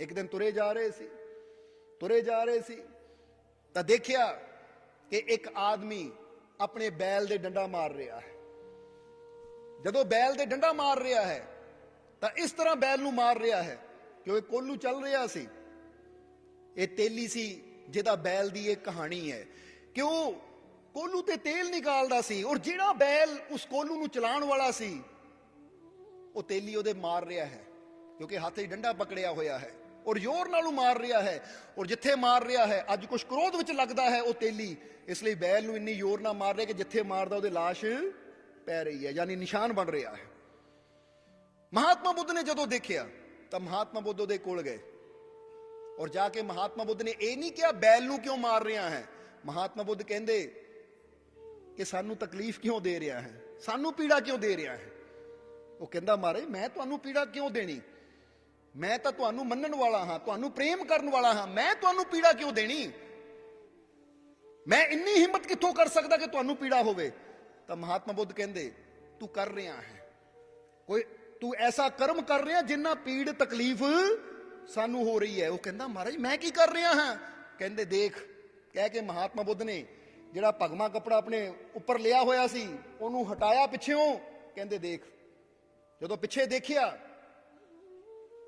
Speaker 1: ਇੱਕ ਦਿਨ ਤੁਰੇ ਜਾ ਰਹੇ ਸੀ। ਤੁਰੇ ਜਾ ਰਹੇ ਸੀ। ਤਾਂ ਦੇਖਿਆ ਕਿ ਇੱਕ ਆਦਮੀ ਆਪਣੇ ਬੈਲ ਦੇ ਡੰਡਾ ਮਾਰ ਰਿਹਾ ਹੈ। ਜਦੋਂ ਬੈਲ ਦੇ ਡੰਡਾ ਮਾਰ ਰਿਹਾ ਹੈ, ਤਾਂ ਇਸ ਤਰ੍ਹਾਂ ਬੈਲ ਨੂੰ ਮਾਰ ਰਿਹਾ ਹੈ ਕਿ ਕਿਉਂਕਿ ਕੋਲੂ ਚੱਲ ਰਿਹਾ ਸੀ। ਇਹ ਤੇਲੀ ਸੀ ਜਿਹਦਾ ਬੈਲ ਦੀ ਇਹ ਕਹਾਣੀ ਹੈ। ਕਿ ਉਹ ਕੋਲੂ ਤੇ ਤੇਲ ਨਿਕਾਲਦਾ ਸੀ ਔਰ ਜਿਹੜਾ ਬੈਲ ਉਸ ਕੋਲੂ ਨੂੰ ਚਲਾਉਣ ਵਾਲਾ ਸੀ, ਉਹ ਤੇਲੀ ਉਹਦੇ ਮਾਰ ਰਿਹਾ ਹੈ, ਕਿਉਂਕਿ ਹੱਥ 'ਚ ਡੰਡਾ ਪਕੜਿਆ ਹੋਇਆ ਹੈ ਔਰ ਜ਼ੋਰ ਨਾਲ ਉਹ ਮਾਰ ਰਿਹਾ ਹੈ ਔਰ ਜਿੱਥੇ ਮਾਰ ਰਿਹਾ ਹੈ, ਅੱਜ ਕੁਛ ਕ੍ਰੋਧ ਵਿੱਚ ਲੱਗਦਾ ਹੈ ਉਹ ਤੇਲੀ, ਇਸ ਲਈ ਬੈਲ ਨੂੰ ਇੰਨੀ ਜ਼ੋਰ ਨਾਲ ਮਾਰ ਰਿਹਾ ਕਿ ਜਿੱਥੇ ਮਾਰਦਾ ਉਹਦੇ ਲਾਸ਼ ਪੈ ਰਹੀ ਹੈ, ਯਾਨੀ ਨਿਸ਼ਾਨ ਬਣ ਰਿਹਾ ਹੈ। ਮਹਾਤਮਾ ਬੁੱਧ ਨੇ ਜਦੋਂ ਦੇਖਿਆ, ਤਾਂ ਮਹਾਤਮਾ ਬੁੱਧ ਉਹਦੇ ਕੋਲ ਗਏ ਔਰ ਜਾ ਕੇ ਮਹਾਤਮਾ ਬੁੱਧ ਨੇ ਇਹ ਨਹੀਂ ਕਿਹਾ ਬੈਲ ਨੂੰ ਕਿਉਂ ਮਾਰ ਰਿਹਾ ਹੈ। ਮਹਾਤਮਾ ਬੁੱਧ ਕਹਿੰਦੇ ਕਿ ਸਾਨੂੰ ਤਕਲੀਫ ਕਿਉਂ ਦੇ ਰਿਹਾ ਹੈ? ਸਾਨੂੰ ਪੀੜਾ ਕਿਉਂ ਦੇ ਰਿਹਾ ਹੈ? ਉਹ ਕਹਿੰਦਾ, ਮਾਰੇ, ਮੈਂ ਤੁਹਾਨੂੰ ਪੀੜਾ ਕਿਉਂ ਦੇਣੀ? ਮੈਂ ਤਾਂ ਤੁਹਾਨੂੰ ਮੰਨਣ ਵਾਲਾ ਹਾਂ, ਤੁਹਾਨੂੰ ਪ੍ਰੇਮ ਕਰਨ ਵਾਲਾ ਹਾਂ, ਮੈਂ ਤੁਹਾਨੂੰ ਪੀੜਾ ਕਿਉਂ ਦੇਣੀ? ਮੈਂ ਇੰਨੀ ਹਿੰਮਤ ਕਿੱਥੋਂ ਕਰ ਸਕਦਾ ਕਿ ਤੁਹਾਨੂੰ ਪੀੜਾ ਹੋਵੇ? ਤਾਂ ਮਹਾਤਮਾ ਬੁੱਧ ਕਹਿੰਦੇ, ਤੂੰ ਕਰ ਰਿਹਾ ਹੈ। ਕੋਈ, ਤੂੰ ਐਸਾ ਕਰਮ ਕਰ ਰਿਹਾ ਜਿੰਨਾ ਪੀੜ, ਤਕਲੀਫ ਸਾਨੂੰ ਹੋ ਰਹੀ ਹੈ। ਉਹ ਕਹਿੰਦਾ ਮਹਾਰਾਜ ਮੈਂ ਕੀ ਕਰ ਰਿਹਾ ਹਾਂ? ਕਹਿੰਦੇ, ਦੇਖ। ਕਹਿ ਕੇ ਮਹਾਤਮਾ ਬੁੱਧ ਨੇ ਜਿਹੜਾ ਭਗਮਾ ਕੱਪੜਾ ਆਪਣੇ ਉੱਪਰ ਲਿਆ ਹੋਇਆ ਸੀ, ਉਹਨੂੰ ਹਟਾਇਆ ਪਿੱਛੇੋਂ ਕਹਿੰਦੇ ਦੇਖ, ਜਦੋਂ ਪਿੱਛੇ ਦੇਖਿਆ,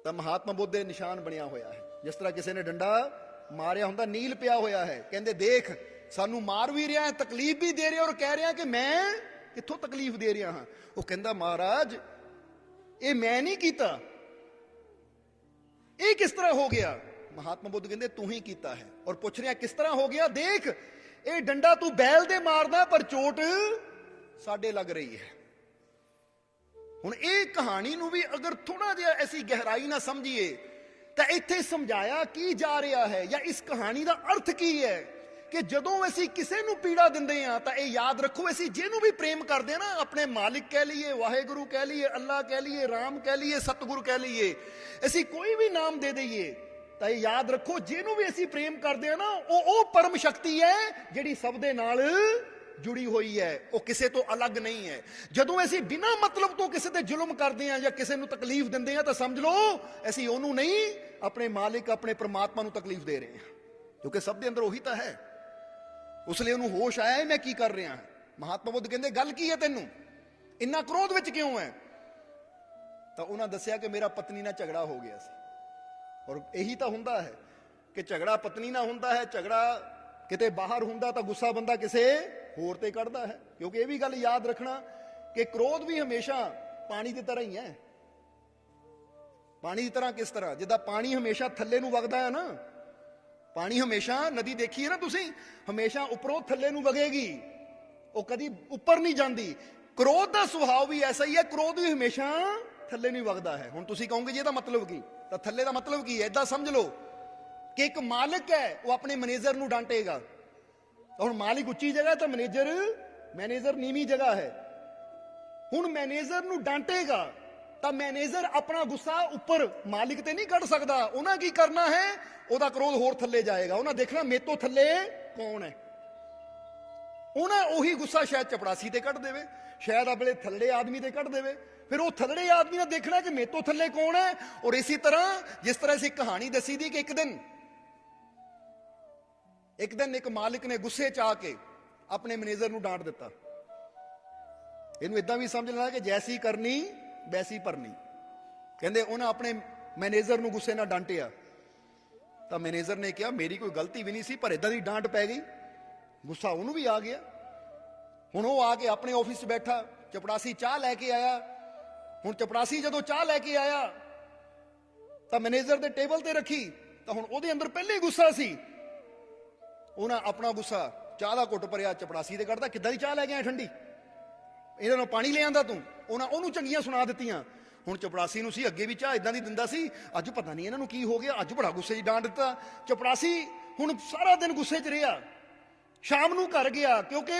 Speaker 1: ਤਾਂ ਮਹਾਤਮਾ ਬੁੱਧ ਦੇ ਨਿਸ਼ਾਨ ਬਣਿਆ ਹੋਇਆ ਹੈ। ਜਿਸ ਤਰ੍ਹਾਂ ਕਿਸੇ ਨੇ ਡੰਡਾ ਮਾਰਿਆ ਹੁੰਦਾ, ਨੀਲ ਪਿਆ ਹੋਇਆ ਹੈ, ਕਹਿੰਦੇ ਦੇਖ, ਸਾਨੂੰ ਮਾਰ ਵੀ ਰਿਹਾ ਤਕਲੀਫ ਵੀ ਦੇ ਰਿਹਾ ਔਰ ਕਹਿ ਰਿਹਾ ਕਿ ਮੈਂ ਕਿੱਥੋਂ ਤਕਲੀਫ ਦੇ ਰਿਹਾ ਹਾਂ। ਉਹ ਕਹਿੰਦਾ, ਮਹਾਰਾਜ, ਇਹ ਮੈਂ ਨਹੀਂ ਕੀਤਾ। ਇਹ ਕਿਸ ਤਰ੍ਹਾਂ ਹੋ ਗਿਆ? ਮਹਾਤਮਾ ਬੁੱਧ ਕਹਿੰਦੇ, ਤੂੰ ਹੀ ਕੀਤਾ ਹੈ। ਔਰ ਪੁੱਛ ਰਿਹਾ, ਕਿਸ ਤਰ੍ਹਾਂ ਹੋ ਗਿਆ? ਦੇਖ ਇਹ ਡੰਡਾ ਤੂੰ ਬੈਲ ਦੇ ਮਾਰਦਾ ਪਰ ਚੋਟ ਸਾਡੇ ਲੱਗ ਰਹੀ ਹੈ। ਹੁਣ ਇਹ ਕਹਾਣੀ ਨੂੰ ਵੀ ਅਗਰ ਥੋੜਾ ਜਿਹਾ ਅਸੀਂ ਗਹਿਰਾਈ ਨਾਲ ਸਮਝੀਏ, ਤਾਂ ਇੱਥੇ ਸਮਝਾਇਆ ਕੀ ਜਾ ਰਿਹਾ ਹੈ ਜਾਂ ਇਸ ਕਹਾਣੀ ਦਾ ਅਰਥ ਕੀ ਹੈ ਕਿ ਜਦੋਂ ਅਸੀਂ ਕਿਸੇ ਨੂੰ ਪੀੜਾ ਦਿੰਦੇ ਆ ਤਾਂ ਇਹ ਯਾਦ ਰੱਖੋ, ਅਸੀਂ ਜਿਹਨੂੰ ਵੀ ਪ੍ਰੇਮ ਕਰਦੇ ਆ ਨਾ, ਆਪਣੇ ਮਾਲਿਕ ਕਹਿ ਲਈਏ, ਵਾਹਿਗੁਰੂ ਕਹਿ ਲਈਏ ਅੱਲਾ ਕਹਿ ਲਈਏ, ਰਾਮ ਕਹਿ ਲਈਏ, ਸਤਿਗੁਰੂ ਕਹਿ ਲਈਏ, ਅਸੀਂ ਕੋਈ ਵੀ ਨਾਮ ਦੇ ਦਈਏ ਤਾਂ ਇਹ ਯਾਦ ਰੱਖੋ, ਜਿਹਨੂੰ ਵੀ ਅਸੀਂ ਪ੍ਰੇਮ ਕਰਦੇ ਆ ਨਾ, ਉਹ ਉਹ ਪਰਮ ਸ਼ਕਤੀ ਹੈ ਜਿਹੜੀ ਸਭ ਦੇ ਨਾਲ ਜੁੜੀ ਹੋਈ ਹੈ। ਉਹ ਕਿਸੇ ਤੋਂ ਅਲੱਗ ਨਹੀਂ ਹੈ। ਜਦੋਂ ਅਸੀਂ ਬਿਨਾਂ ਮਤਲਬ ਤੋਂ ਕਿਸੇ ਤੇ ਜ਼ੁਲਮ ਕਰਦੇ ਆ ਜਾਂ ਕਿਸੇ ਨੂੰ ਤਕਲੀਫ ਦਿੰਦੇ ਆ, ਤਾਂ ਸਮਝ ਲਓ, ਅਸੀਂ ਉਹਨੂੰ ਨਹੀਂ ਆਪਣੇ ਮਾਲਿਕ, ਆਪਣੇ ਪ੍ਰਮਾਤਮਾ ਨੂੰ ਤਕਲੀਫ ਦੇ ਰਹੇ ਹਾਂ। ਕਿਉਂਕਿ ਸਭ ਦੇ ਅੰਦਰ ਉਹੀ ਤਾਂ ਹੈ। ਉਸ ਲਈ ਉਹਨੂੰ ਹੋਸ਼ ਆਇਆ ਹੈ ਮੈਂ ਕੀ ਕਰ ਰਿਹਾ ਹਾਂ? ਮਹਾਤਮਾ ਬੁੱਧ ਕਹਿੰਦੇ, ਗੱਲ ਕੀ ਹੈ ਤੈਨੂੰ? ਇੰਨਾ ਕ੍ਰੋਧ ਵਿੱਚ ਕਿਉਂ ਹੈ? ਤਾਂ ਉਹਨਾਂ ਦੱਸਿਆ ਕਿ ਮੇਰਾ ਪਤਨੀ ਨਾਲ ਝਗੜਾ ਹੋ ਗਿਆ ਸੀ। ਔਰ ਇਹੀ ਤਾਂ ਹੁੰਦਾ ਹੈ ਕਿ ਝਗੜਾ ਪਤਨੀ ਨਾਲ ਹੁੰਦਾ ਹੈ, ਝਗੜਾ ਕਿਤੇ ਬਾਹਰ ਹੁੰਦਾ ਤਾਂ ਗੁੱਸਾ ਬੰਦਾ ਕਿਸੇ ਹੋਰ ਤੇ ਕੱਢਦਾ ਹੈ। ਕਿਉਂਕਿ ਇਹ ਵੀ ਗੱਲ ਯਾਦ ਰੱਖਣਾ ਕਿ ਕ੍ਰੋਧ ਵੀ ਹਮੇਸ਼ਾ ਪਾਣੀ ਦੀ ਤਰ੍ਹਾਂ ਹੀ ਹੈ। ਪਾਣੀ ਦੀ ਤਰ੍ਹਾਂ ਕਿਸ ਤਰ੍ਹਾਂ? ਜਿੱਦਾਂ ਪਾਣੀ ਹਮੇਸ਼ਾ ਥੱਲੇ ਨੂੰ ਵਗਦਾ ਹੈ ਨਾ, ਪਾਣੀ ਹਮੇਸ਼ਾ ਨਦੀ ਦੇਖੀ ਹੈ ਨਾ ਤੁਸੀਂ? ਹਮੇਸ਼ਾ ਉੱਪਰੋਂ ਥੱਲੇ ਨੂੰ ਵਗੇਗੀ। ਉਹ ਕਦੀ ਉੱਪਰ ਨਹੀਂ ਜਾਂਦੀ। ਕ੍ਰੋਧ ਦਾ ਸੁਭਾਅ ਵੀ ਐਸਾ ਹੀ ਹੈ, ਕ੍ਰੋਧ ਵੀ ਹਮੇਸ਼ਾ ਥੱਲੇ ਨੂੰ ਵਗਦਾ ਹੈ। ਹੁਣ ਤੁਸੀਂ ਕਹੋਗੇ ਜੀ ਇਹਦਾ ਮਤਲਬ ਕੀ? ਤਾਂ ਥੱਲੇ ਦਾ ਮਤਲਬ ਕੀ ਹੈ? ਇਦਾਂ ਸਮਝ ਲਓ ਕਿ ਇੱਕ ਮਾਲਕ ਹੈ, ਉਹ ਆਪਣੇ ਮੈਨੇਜਰ ਨੂੰ ਡਾਂਟੇਗਾ। ਹੁਣ ਮਾਲਿਕ ਉੱਚੀ ਜਗ੍ਹਾ ਤਾਂ ਮੈਨੇਜਰ ਮੈਨੇਜਰ ਨੀਵੀਂ ਜਗ੍ਹਾ ਹੈ। ਹੁਣ ਮੈਨੇਜਰ ਨੂੰ ਡਾਂਟੇਗਾ, ਤਾਂ ਮੈਨੇਜਰ ਆਪਣਾ ਗੁੱਸਾ ਉੱਪਰ ਮਾਲਿਕ ਤੇ ਨਹੀਂ ਕੱਢ ਸਕਦਾ। ਉਹਨਾਂ ਕੀ ਕਰਨਾ ਹੈ? ਉਹਦਾ ਕ੍ਰੋਧ ਹੋਰ ਥੱਲੇ ਜਾਏਗਾ। ਉਹਨਾਂ ਦੇਖਣਾ ਮੇਤੋਂ ਥੱਲੇ ਕੌਣ ਹੈ? ਉਹਨਾਂ ਉਹੀ ਗੁੱਸਾ ਸ਼ਾਇਦ ਚਪੜਾਸੀ ਤੇ ਕੱਢ ਦੇਵੇ, ਸ਼ਾਇਦ ਆਪਣੇ ਥੱਲੇ ਆਦਮੀ ਤੇ ਕੱਢ ਦੇਵੇ। ਫਿਰ ਉਹ ਥੱਲੜੇ ਆਦਮੀ ਨੇ ਦੇਖਣਾ ਕਿ ਮੇਰੇ ਤੋਂ ਥੱਲੇ ਕੌਣ ਹੈ। ਔਰ ਇਸੇ ਤਰ੍ਹਾਂ ਜਿਸ ਤਰ੍ਹਾਂ ਅਸੀਂ ਕਹਾਣੀ ਦੱਸੀ ਦੀ ਕਿ ਇੱਕ ਦਿਨ ਇੱਕ ਦਿਨ ਇੱਕ ਮਾਲਿਕ ਨੇ ਗੁੱਸੇ ਚ ਆ ਕੇ ਆਪਣੇ ਮੈਨੇਜਰ ਨੂੰ ਡਾਂਟ ਦਿੱਤਾ। ਇਹਨੂੰ ਇਦਾਂ ਵੀ ਸਮਝ ਲੈਣਾ ਕਿ ਜੈਸੀ ਕਰਨੀ, ਵੈਸੀ ਭਰਨੀ। ਕਹਿੰਦੇ ਉਹਨਾਂ ਆਪਣੇ ਮੈਨੇਜਰ ਨੂੰ ਗੁੱਸੇ ਨਾਲ ਡਾਂਟਿਆ। ਤਾਂ ਮੈਨੇਜਰ ਨੇ ਕਿਹਾ, ਮੇਰੀ ਕੋਈ ਗਲਤੀ ਵੀ ਨਹੀਂ ਸੀ, ਪਰ ਇਦਾਂ ਦੀ ਡਾਂਟ ਪੈ ਗਈ। ਗੁੱਸਾ ਉਹਨੂੰ ਵੀ ਆ ਗਿਆ। ਹੁਣ ਉਹ ਆ ਕੇ ਆਪਣੇ ਆਫਿਸ 'ਚ ਬੈਠਾ, ਚਪੜਾਸੀ ਚਾਹ ਲੈ ਕੇ ਆਇਆ ਹੁਣ ਚਪੜਾਸੀ ਜਦੋਂ ਚਾਹ ਲੈ ਕੇ ਆਇਆ, ਤਾਂ ਮੈਨੇਜਰ ਦੇ ਟੇਬਲ ਤੇ ਰੱਖੀ, ਤਾਂ ਹੁਣ ਉਹਦੇ ਅੰਦਰ ਪਹਿਲੇ ਹੀ ਗੁੱਸਾ ਸੀ। ਉਹਨਾਂ ਆਪਣਾ ਗੁੱਸਾ, ਚਾਹ ਦਾ ਘੁੱਟ ਭਰਿਆ, ਚਪੜਾਸੀ ਦੇ ਕੱਢਦਾ, ਕਿੱਦਾਂ ਦੀ ਚਾਹ ਲੈ ਕੇ ਆਇਆ ਠੰਡੀ? ਇਹਨਾਂ ਨੂੰ ਪਾਣੀ ਲਿਆਂਦਾ ਤੂੰ। ਉਹਨਾਂ, ਉਹਨੂੰ ਚੰਗੀਆਂ ਸੁਣਾ ਦਿੱਤੀਆਂ। ਹੁਣ ਚਪੜਾਸੀ ਨੂੰ ਸੀ, ਅੱਗੇ ਵੀ ਚਾਹ ਇਦਾਂ ਦੀ ਦਿੰਦਾ ਸੀ। ਅੱਜ ਪਤਾ ਨਹੀਂ ਇਹਨਾਂ ਨੂੰ ਕੀ ਹੋ ਗਿਆ, ਅੱਜ ਬੜਾ ਗੁੱਸੇ 'ਚ ਡਾਂਟ ਦਿੱਤਾ। ਚਪੜਾਸੀ ਹੁਣ ਸਾਰਾ ਦਿਨ ਗੁੱਸੇ 'ਚ ਰਿਹਾ। ਸ਼ਾਮ ਨੂੰ ਘਰ ਗਿਆ, ਕਿਉਂਕਿ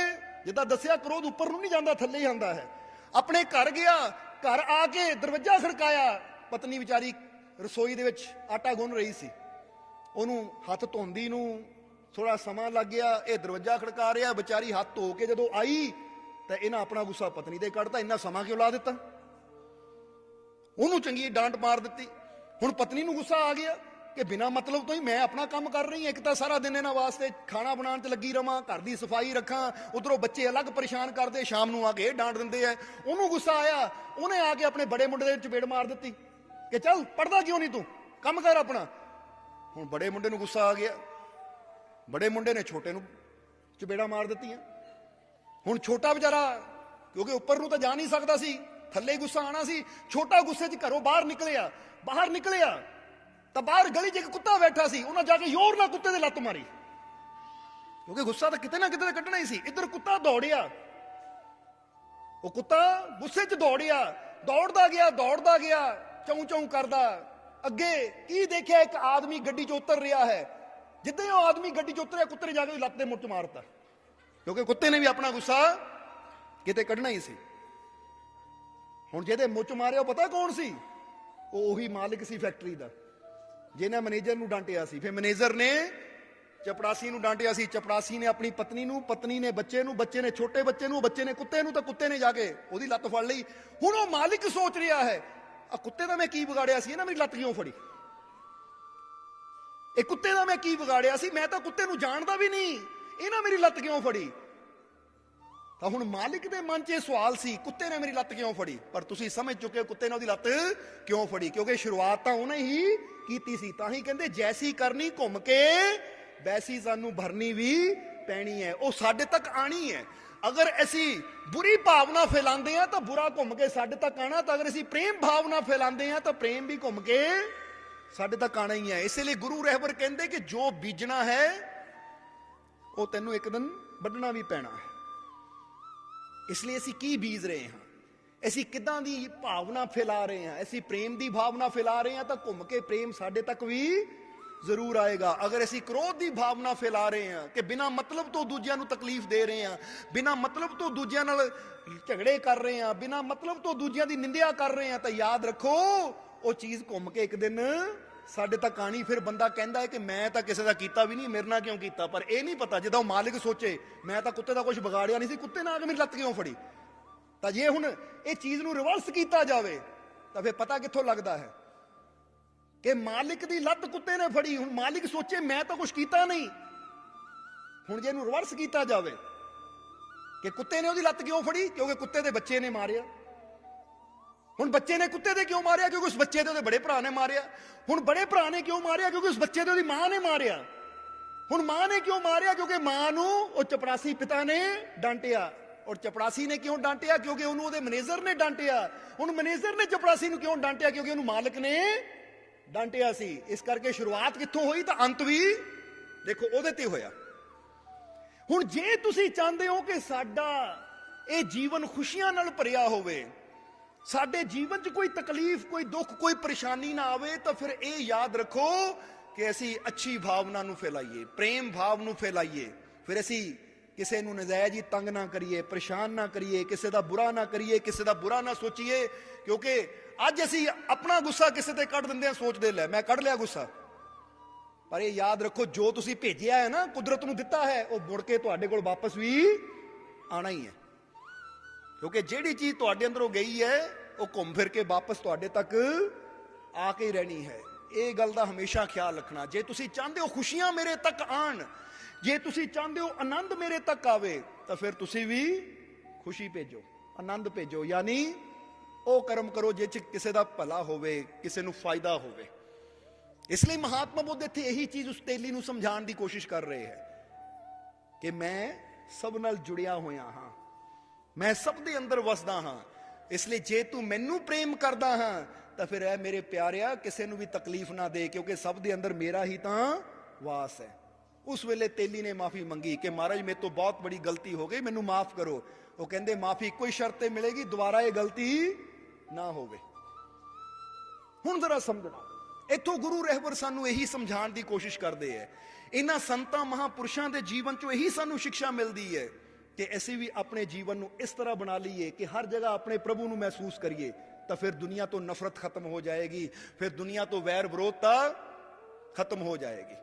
Speaker 1: ਜਿੱਦਾਂ ਦੱਸਿਆ, ਕ੍ਰੋਧ ਉੱਪਰ ਨੂੰ ਨਹੀਂ ਜਾਂਦਾ, ਥੱਲੇ ਹੀ ਆਂਦਾ ਹੈ। ਆਪਣੇ ਘਰ ਗਿਆ ਘਰ ਆ ਕੇ ਦਰਵਾਜ਼ਾ ਖੜਕਾਇਆ। ਪਤਨੀ ਵਿਚਾਰੀ ਰਸੋਈ ਦੇ ਵਿੱਚ ਆਟਾ ਗੁੰਨ ਰਹੀ ਸੀ। ਉਹਨੂੰ ਹੱਥ ਧੋਂਦੀ ਨੂੰ ਥੋੜਾ ਸਮਾਂ ਲੱਗ ਗਿਆ। ਇਹ ਦਰਵਾਜ਼ਾ ਖੜਕਾ ਰਿਹਾ। ਵਿਚਾਰੀ ਹੱਥ ਧੋ ਕੇ ਜਦੋਂ ਆਈ, ਤਾਂ ਇਹਨਾਂ ਆਪਣਾ ਗੁੱਸਾ ਪਤਨੀ ਦੇ ਕੱਢਤਾ। ਇੰਨਾ ਸਮਾਂ ਕਿਉਂ ਲਾ ਦਿੱਤਾ? ਉਹਨੂੰ ਚੰਗੀ ਡਾਂਟ ਮਾਰ ਦਿੱਤੀ। ਹੁਣ ਪਤਨੀ ਨੂੰ ਗੁੱਸਾ ਆ ਗਿਆ। ਕਿ ਬਿਨਾ ਮਤਲਬ ਤੋਂ ਹੀ ਮੈਂ ਆਪਣਾ ਕੰਮ ਕਰ ਰਹੀ ਹਾਂ। ਇੱਕ ਤਾਂ ਸਾਰਾ ਦਿਨ ਇਹਨਾਂ ਵਾਸਤੇ ਖਾਣਾ ਬਣਾਉਣ 'ਚ ਲੱਗੀ ਰਵਾਂ, ਘਰ ਦੀ ਸਫ਼ਾਈ ਰੱਖਾਂ, ਉਧਰੋਂ ਬੱਚੇ ਅਲੱਗ ਪਰੇਸ਼ਾਨ ਕਰਦੇ, ਸ਼ਾਮ ਨੂੰ ਆ ਕੇ ਇਹ ਡਾਂਟ ਦਿੰਦੇ ਆ। ਉਹਨੂੰ ਗੁੱਸਾ ਆਇਆ, ਉਹਨੇ ਆ ਕੇ ਆਪਣੇ ਬੜੇ ਮੁੰਡੇ ਦੇ ਚਪੇੜ ਮਾਰ ਦਿੱਤੀ ਕਿ ਚੱਲ ਪੜਦਾ ਕਿਉਂ ਨਹੀਂ ਤੂੰ? ਕੰਮ ਕਰ ਆਪਣਾ। ਹੁਣ ਬੜੇ ਮੁੰਡੇ ਨੂੰ ਗੁੱਸਾ ਆ ਗਿਆ। ਬੜੇ ਮੁੰਡੇ ਨੇ ਛੋਟੇ ਨੂੰ ਚਪੇੜਾ ਮਾਰ ਦਿੱਤੀਆਂ। ਹੁਣ ਛੋਟਾ ਵਿਚਾਰਾ, ਕਿਉਂਕਿ ਉੱਪਰ ਨੂੰ ਤਾਂ ਜਾ ਨਹੀਂ ਸਕਦਾ ਸੀ, ਥੱਲੇ ਗੁੱਸਾ ਆਣਾ ਸੀ, ਛੋਟਾ ਗੁੱਸੇ 'ਚ ਘਰੋਂ ਬਾਹਰ ਨਿਕਲਿਆ ਬਾਹਰ ਨਿਕਲਿਆ। ਤਾਂ ਬਾਹਰ ਗਲੀ 'ਚ ਇੱਕ ਕੁੱਤਾ ਬੈਠਾ ਸੀ, ਉਹਨਾਂ ਜਾ ਕੇ ਜ਼ੋਰ ਨਾਲ ਕੁੱਤੇ ਦੇ ਲੱਤ ਮਾਰੀ। ਕਿਉਂਕਿ ਗੁੱਸਾ ਤਾਂ ਕਿਤੇ ਨਾ ਕਿਤੇ ਕੱਢਣਾ ਹੀ ਸੀ, ਇੱਧਰ ਕੁੱਤਾ ਦੌੜਿਆ। ਉਹ ਕੁੱਤਾ ਗੁੱਸੇ 'ਚ ਦੌੜਿਆ, ਦੌੜਦਾ ਗਿਆ ਦੌੜਦਾ ਗਿਆ, ਚੌਂ ਚੌਂ ਕਰਦਾ। ਅੱਗੇ ਕੀ ਦੇਖਿਆ, ਇੱਕ ਆਦਮੀ ਗੱਡੀ 'ਚ ਉਤਰ ਰਿਹਾ ਹੈ। ਜਿੱਦਾਂ ਉਹ ਆਦਮੀ ਗੱਡੀ 'ਚ ਉਤਰਿਆ, ਕੁੱਤੇ ਨੇ ਜਾ ਕੇ ਉਹਦੀ ਲੱਤ ਦੇ ਮੁੱਠ ਮਾਰਤਾ। ਕਿਉਂਕਿ ਕੁੱਤੇ ਨੇ ਵੀ ਆਪਣਾ ਗੁੱਸਾ ਕਿਤੇ ਕੱਢਣਾ ਹੀ ਸੀ। ਹੁਣ ਜਿਹਦੇ ਮੁੱਚ ਮਾਰਿਆ, ਉਹ ਪਤਾ ਕੌਣ ਸੀ? ਉਹ ਉਹੀ ਮਾਲਕ ਸੀ ਫੈਕਟਰੀ ਦਾ। ਜਿਹਨੇ ਮੈਨੇਜਰ ਨੂੰ ਡਾਂਟਿਆ ਸੀ। ਫਿਰ ਮੈਨੇਜਰ ਨੇ ਚਪੜਾਸੀ ਨੂੰ ਡਾਂਟਿਆ ਸੀ। ਚਪੜਾਸੀ ਨੇ ਆਪਣੀ ਪਤਨੀ ਨੂੰ, ਪਤਨੀ ਨੇ ਬੱਚੇ ਨੂੰ, ਬੱਚੇ ਨੇ ਛੋਟੇ ਬੱਚੇ ਨੂੰ, ਬੱਚੇ ਨੇ ਕੁੱਤੇ ਨੂੰ ਤਾਂ ਕੁੱਤੇ ਨੇ ਜਾ ਕੇ ਉਹਦੀ ਲੱਤ ਫੜ ਲਈ। ਹੁਣ ਉਹ ਮਾਲਿਕ ਸੋਚ ਰਿਹਾ ਹੈ, ਆ ਕੁੱਤੇ ਦਾ ਮੈਂ ਕੀ ਵਿਗਾੜਿਆ ਸੀ? ਇਹਨਾਂ ਮੇਰੀ ਲੱਤ ਕਿਉਂ ਫੜੀ? ਇਹ ਕੁੱਤੇ ਦਾ ਮੈਂ ਕੀ ਵਿਗਾੜਿਆ ਸੀ? ਮੈਂ ਤਾਂ ਕੁੱਤੇ ਨੂੰ ਜਾਣਦਾ ਵੀ ਨਹੀਂ। ਇਹਨਾਂ ਮੇਰੀ ਲੱਤ ਕਿਉਂ ਫੜੀ? ਤਾਂ ਹੁਣ ਮਾਲਿਕ ਦੇ ਮਨ 'ਚ ਇਹ ਸਵਾਲ ਸੀ, ਕੁੱਤੇ ਨੇ ਮੇਰੀ ਲੱਤ ਕਿਉਂ ਫੜੀ? ਪਰ ਤੁਸੀਂ ਸਮਝ ਚੁੱਕੇ ਹੋ ਕੁੱਤੇ ਨੇ ਉਹਦੀ ਲੱਤ ਕਿਉਂ ਫੜੀ? ਕਿਉਂਕਿ ਸ਼ੁਰੂਆਤ ਤਾਂ ਉਹਨੇ ਹੀ ਕੀਤੀ ਸੀ। ਤਾਂ ਹੀ ਕਹਿੰਦੇ, ਜੈਸੀ ਕਰਨੀ ਘੁੰਮ ਕੇ, ਵੈਸੀ ਸਾਨੂੰ ਭਰਨੀ ਵੀ ਪੈਣੀ ਹੈ। ਉਹ ਸਾਡੇ ਤੱਕ ਆਣੀ ਹੈ। ਅਗਰ ਅਸੀਂ ਬੁਰੀ ਭਾਵਨਾ ਫੈਲਾਉਂਦੇ ਆ ਤਾਂ ਬੁਰਾ ਘੁੰਮ ਕੇ ਸਾਡੇ ਤੱਕ ਆਣਾ। ਤਾਂ ਅਗਰ ਅਸੀਂ ਪ੍ਰੇਮ ਭਾਵਨਾ ਫੈਲਾਉਂਦੇ ਆ ਤਾਂ ਪ੍ਰੇਮ ਵੀ ਘੁੰਮ ਕੇ ਸਾਡੇ ਤੱਕ ਆਣਾ ਹੀ ਹੈ। ਇਸੇ ਲਈ ਗੁਰੂ ਰਹਿਬਰ ਕਹਿੰਦੇ ਕਿ ਜੋ ਬੀਜਣਾ ਹੈ, ਉਹ ਤੈਨੂੰ ਇੱਕ ਦਿਨ ਵੱਢਣਾ ਵੀ ਪੈਣਾ ਹੈ। ਇਸ ਲਈ ਅਸੀਂ ਕੀ ਬੀਜ ਰਹੇ ਹਾਂ ਅਸੀਂ ਕਿਦਾਂ ਦੀ ਭਾਵਨਾ ਫੈਲਾ ਰਹੇ ਹਾਂ ਅਸੀਂ ਪ੍ਰੇਮ ਦੀ ਭਾਵਨਾ ਫੈਲਾ ਰਹੇ ਹਾਂ ਤਾਂ ਘੁੰਮ ਕੇ ਪ੍ਰੇਮ ਸਾਡੇ ਤੱਕ ਵੀ ਜ਼ਰੂਰ ਆਏਗਾ ਅਗਰ ਅਸੀਂ ਕ੍ਰੋਧ ਦੀ ਭਾਵਨਾ ਫੈਲਾ ਰਹੇ ਹਾਂ ਕਿ ਬਿਨਾ ਮਤਲਬ ਤੋਂ ਦੂਜਿਆਂ ਨੂੰ ਤਕਲੀਫ ਦੇ ਰਹੇ ਹਾਂ ਬਿਨਾ ਮਤਲਬ ਤੋਂ ਦੂਜਿਆਂ ਨਾਲ ਝਗੜੇ ਕਰ ਰਹੇ ਹਾਂ ਬਿਨਾ ਮਤਲਬ ਤੋਂ ਦੂਜਿਆਂ ਦੀ ਨਿੰਦਿਆ ਕਰ ਰਹੇ ਹਾਂ ਤਾਂ ਯਾਦ ਰੱਖੋ ਉਹ ਚੀਜ਼ ਘੁੰਮ ਕੇ ਇੱਕ ਦਿਨ ਸਾਡੇ ਤਾਂ ਕਹਾਣੀ ਫਿਰ ਬੰਦਾ ਕਹਿੰਦਾ ਹੈ ਕਿ ਮੈਂ ਤਾਂ ਕਿਸੇ ਦਾ ਕੀਤਾ ਵੀ ਨਹੀਂ, ਮੇਰੇ ਨਾਲ ਕਿਉਂ ਕੀਤਾ? ਪਰ ਇਹ ਨਹੀਂ ਪਤਾ, ਜਦੋਂ ਮਾਲਿਕ ਸੋਚੇ, ਮੈਂ ਤਾਂ ਕੁੱਤੇ ਦਾ ਕੁਝ ਵਿਗਾੜਿਆ ਨਹੀਂ ਸੀ, ਕੁੱਤੇ ਨੇ ਆ ਮੇਰੀ ਲੱਤ ਕਿਉਂ ਫੜੀ? ਤਾਂ ਜੇ ਹੁਣ ਇਹ ਚੀਜ਼ ਨੂੰ ਰਿਵਰਸ ਕੀਤਾ ਜਾਵੇ, ਤਾਂ ਫਿਰ ਪਤਾ ਕਿੱਥੋਂ ਲੱਗਦਾ ਹੈ ਕਿ ਮਾਲਿਕ ਦੀ ਲੱਤ ਕੁੱਤੇ ਨੇ ਫੜੀ, ਹੁਣ ਮਾਲਿਕ ਸੋਚੇ ਮੈਂ ਤਾਂ ਕੁਝ ਕੀਤਾ ਨਹੀਂ। ਹੁਣ ਜੇ ਇਹਨੂੰ ਰਿਵਰਸ ਕੀਤਾ ਜਾਵੇ ਕਿ ਕੁੱਤੇ ਨੇ ਉਹਦੀ ਲੱਤ ਕਿਉਂ ਫੜੀ? ਕਿਉਂਕਿ ਕੁੱਤੇ ਦੇ ਬੱਚੇ ਨੇ ਮਾਰਿਆ। ਹੁਣ ਬੱਚੇ ਨੇ ਕੁੱਤੇ ਦੇ ਕਿਉਂ ਮਾਰਿਆ? ਕਿਉਂਕਿ ਉਸ ਬੱਚੇ ਦੇ ਉਹਦੇ ਬੜੇ ਭਰਾ ਨੇ ਮਾਰਿਆ। ਹੁਣ ਬੜੇ ਭਰਾ ਨੇ ਕਿਉਂ ਮਾਰਿਆ? ਕਿਉਂਕਿ ਉਸ ਬੱਚੇ ਦੇ ਉਹਦੀ ਮਾਂ ਨੇ ਮਾਰਿਆ। ਹੁਣ ਮਾਂ ਨੇ ਕਿਉਂ ਮਾਰਿਆ? ਕਿਉਂਕਿ ਮਾਂ ਨੂੰ ਉਹ ਚਪੜਾਸੀ ਪਿਤਾ ਨੇ ਡਾਂਟਿਆ। ਔਰ ਚਪੜਾਸੀ ਨੇ ਕਿਉਂ ਡਾਂਟਿਆ? ਕਿਉਂਕਿ ਉਹਨੂੰ ਉਹਦੇ ਮੈਨੇਜਰ ਨੇ ਡਾਂਟਿਆ। ਹੁਣ ਮੈਨੇਜਰ ਨੇ ਚਪੜਾਸੀ ਨੂੰ ਕਿਉਂ ਡਾਂਟਿਆ? ਕਿਉਂਕਿ ਉਹਨੂੰ ਮਾਲਕ ਨੇ ਡਾਂਟਿਆ ਸੀ। ਇਸ ਕਰਕੇ ਸ਼ੁਰੂਆਤ ਕਿੱਥੋਂ ਹੋਈ? ਤਾਂ ਅੰਤ ਵੀ ਦੇਖੋ, ਉਹਦੇ ਤੇ ਹੋਇਆ। ਹੁਣ ਜੇ ਤੁਸੀਂ ਚਾਹੁੰਦੇ ਹੋ ਕਿ ਸਾਡਾ ਇਹ ਜੀਵਨ ਖੁਸ਼ੀਆਂ ਨਾਲ ਭਰਿਆ ਹੋਵੇ ਸਾਡੇ ਜੀਵਨ 'ਚ ਕੋਈ ਤਕਲੀਫ ਕੋਈ ਦੁੱਖ ਕੋਈ ਪਰੇਸ਼ਾਨੀ ਨਾ ਆਵੇ ਤਾਂ ਫਿਰ ਇਹ ਯਾਦ ਰੱਖੋ ਕਿ ਅਸੀਂ ਅੱਛੀ ਭਾਵਨਾ ਨੂੰ ਫੈਲਾਈਏ ਪ੍ਰੇਮ ਭਾਵ ਨੂੰ ਫੈਲਾਈਏ ਫਿਰ ਅਸੀਂ ਕਿਸੇ ਨੂੰ ਨਜਾਇਜ਼ ਹੀ ਤੰਗ ਨਾ ਕਰੀਏ ਪਰੇਸ਼ਾਨ ਨਾ ਕਰੀਏ ਕਿਸੇ ਦਾ ਬੁਰਾ ਨਾ ਕਰੀਏ ਕਿਸੇ ਦਾ ਬੁਰਾ ਨਾ ਸੋਚੀਏ ਕਿਉਂਕਿ ਅੱਜ ਅਸੀਂ ਆਪਣਾ ਗੁੱਸਾ ਕਿਸੇ ਤੇ ਕੱਢ ਦਿੰਦੇ ਹਾਂ ਸੋਚਦੇ ਲੈ ਮੈਂ ਕੱਢ ਲਿਆ ਗੁੱਸਾ ਪਰ ਇਹ ਯਾਦ ਰੱਖੋ ਜੋ ਤੁਸੀਂ ਭੇਜਿਆ ਹੈ ਨਾ ਕੁਦਰਤ ਨੂੰ ਦਿੱਤਾ ਹੈ ਉਹ ਮੁੜ ਕੇ ਤੁਹਾਡੇ ਕੋਲ ਵਾਪਸ ਵੀ ਆਣਾ ਹੀ ਹੈ ਕਿਉਂਕਿ ਜਿਹੜੀ ਚੀਜ਼ ਤੁਹਾਡੇ ਅੰਦਰੋਂ ਗਈ ਹੈ ਉਹ ਘੁੰਮ ਫਿਰ ਕੇ ਵਾਪਸ ਤੁਹਾਡੇ ਤੱਕ ਆ ਕੇ ਰਹਿਣੀ ਹੈ। ਇਹ ਗੱਲ ਦਾ ਹਮੇਸ਼ਾ ਖਿਆਲ ਰੱਖਣਾ। ਜੇ ਤੁਸੀਂ ਚਾਹੁੰਦੇ ਹੋ ਖੁਸ਼ੀਆਂ ਮੇਰੇ ਤੱਕ ਆਣ, ਜੇ ਤੁਸੀਂ ਚਾਹੁੰਦੇ ਹੋ ਆਨੰਦ ਮੇਰੇ ਤੱਕ ਆਵੇ, ਤਾਂ ਫਿਰ ਤੁਸੀਂ ਵੀ ਖੁਸ਼ੀ ਭੇਜੋ, ਆਨੰਦ ਭੇਜੋ। ਯਾਨੀ ਉਹ ਕਰਮ ਕਰੋ ਜਿਹ ਚ ਕਿਸੇ ਦਾ ਭਲਾ ਹੋਵੇ, ਕਿਸੇ ਨੂੰ ਫਾਇਦਾ ਹੋਵੇ। ਇਸ ਲਈ ਮਹਾਤਮਾ ਬੁੱਧ ਇੱਥੇ ਇਹੀ ਚੀਜ਼ ਉਸ ਤੇਲੀ ਨੂੰ ਸਮਝਾਉਣ ਦੀ ਕੋਸ਼ਿਸ਼ ਕਰ ਰਹੇ ਹੈ ਕਿ ਮੈਂ ਸਭ ਨਾਲ ਜੁੜਿਆ ਹੋਇਆ ਹਾਂ। ਮੈਂ ਸਭ ਦੇ ਅੰਦਰ ਵਸਦਾ ਹਾਂ। ਇਸ ਲਈ ਜੇ ਤੂੰ ਮੈਨੂੰ ਪ੍ਰੇਮ ਕਰਦਾ ਹਾਂ, ਤਾਂ ਫਿਰ ਇਹ ਮੇਰੇ ਪਿਆਰਿਆ, ਕਿਸੇ ਨੂੰ ਵੀ ਤਕਲੀਫ ਨਾ ਦੇ, ਕਿਉਂਕਿ ਸਭ ਦੇ ਅੰਦਰ ਮੇਰਾ ਹੀ ਤਾਂ ਵਾਸ ਹੈ। ਉਸ ਵੇਲੇ ਤੇਲੀ ਨੇ ਮਾਫੀ ਮੰਗੀ ਕਿ ਮਹਾਰਾਜ, ਮੇਰੇ ਤੋਂ ਬਹੁਤ ਬੜੀ ਗਲਤੀ ਹੋ ਗਈ, ਮੈਨੂੰ ਮਾਫ ਕਰੋ। ਉਹ ਕਹਿੰਦੇ, ਮਾਫੀ ਕੋਈ ਸ਼ਰਤ ਤੇ ਮਿਲੇਗੀ, ਦੁਬਾਰਾ ਇਹ ਗਲਤੀ ਨਾ ਹੋਵੇ। ਹੁਣ ਜ਼ਰਾ ਸਮਝਣਾ। ਇੱਥੋਂ ਗੁਰੂ ਰਹਿਬਰ ਸਾਨੂੰ ਇਹੀ ਸਮਝਾਉਣ ਦੀ ਕੋਸ਼ਿਸ਼ ਕਰਦੇ ਹੈ। ਇਹਨਾਂ ਸੰਤਾਂ ਮਹਾਪੁਰਸ਼ਾਂ ਦੇ ਜੀਵਨ ਚੋਂ ਇਹੀ ਸਾਨੂੰ ਸਿੱਖਿਆ ਮਿਲਦੀ ਹੈ। ਕਿ ਅਸੀਂ ਵੀ ਆਪਣੇ ਜੀਵਨ ਨੂੰ ਇਸ ਤਰ੍ਹਾਂ ਬਣਾ ਲਈਏ ਕਿ ਹਰ ਜਗ੍ਹਾ ਆਪਣੇ ਪ੍ਰਭੂ ਨੂੰ ਮਹਿਸੂਸ ਕਰੀਏ, ਤਾਂ ਫਿਰ ਦੁਨੀਆ ਤੋਂ ਨਫ਼ਰਤ ਖਤਮ ਹੋ ਜਾਏਗੀ, ਫਿਰ ਦੁਨੀਆ ਤੋਂ ਵੈਰ ਵਿਰੋਧਤਾ ਖਤਮ ਹੋ ਜਾਏਗੀ।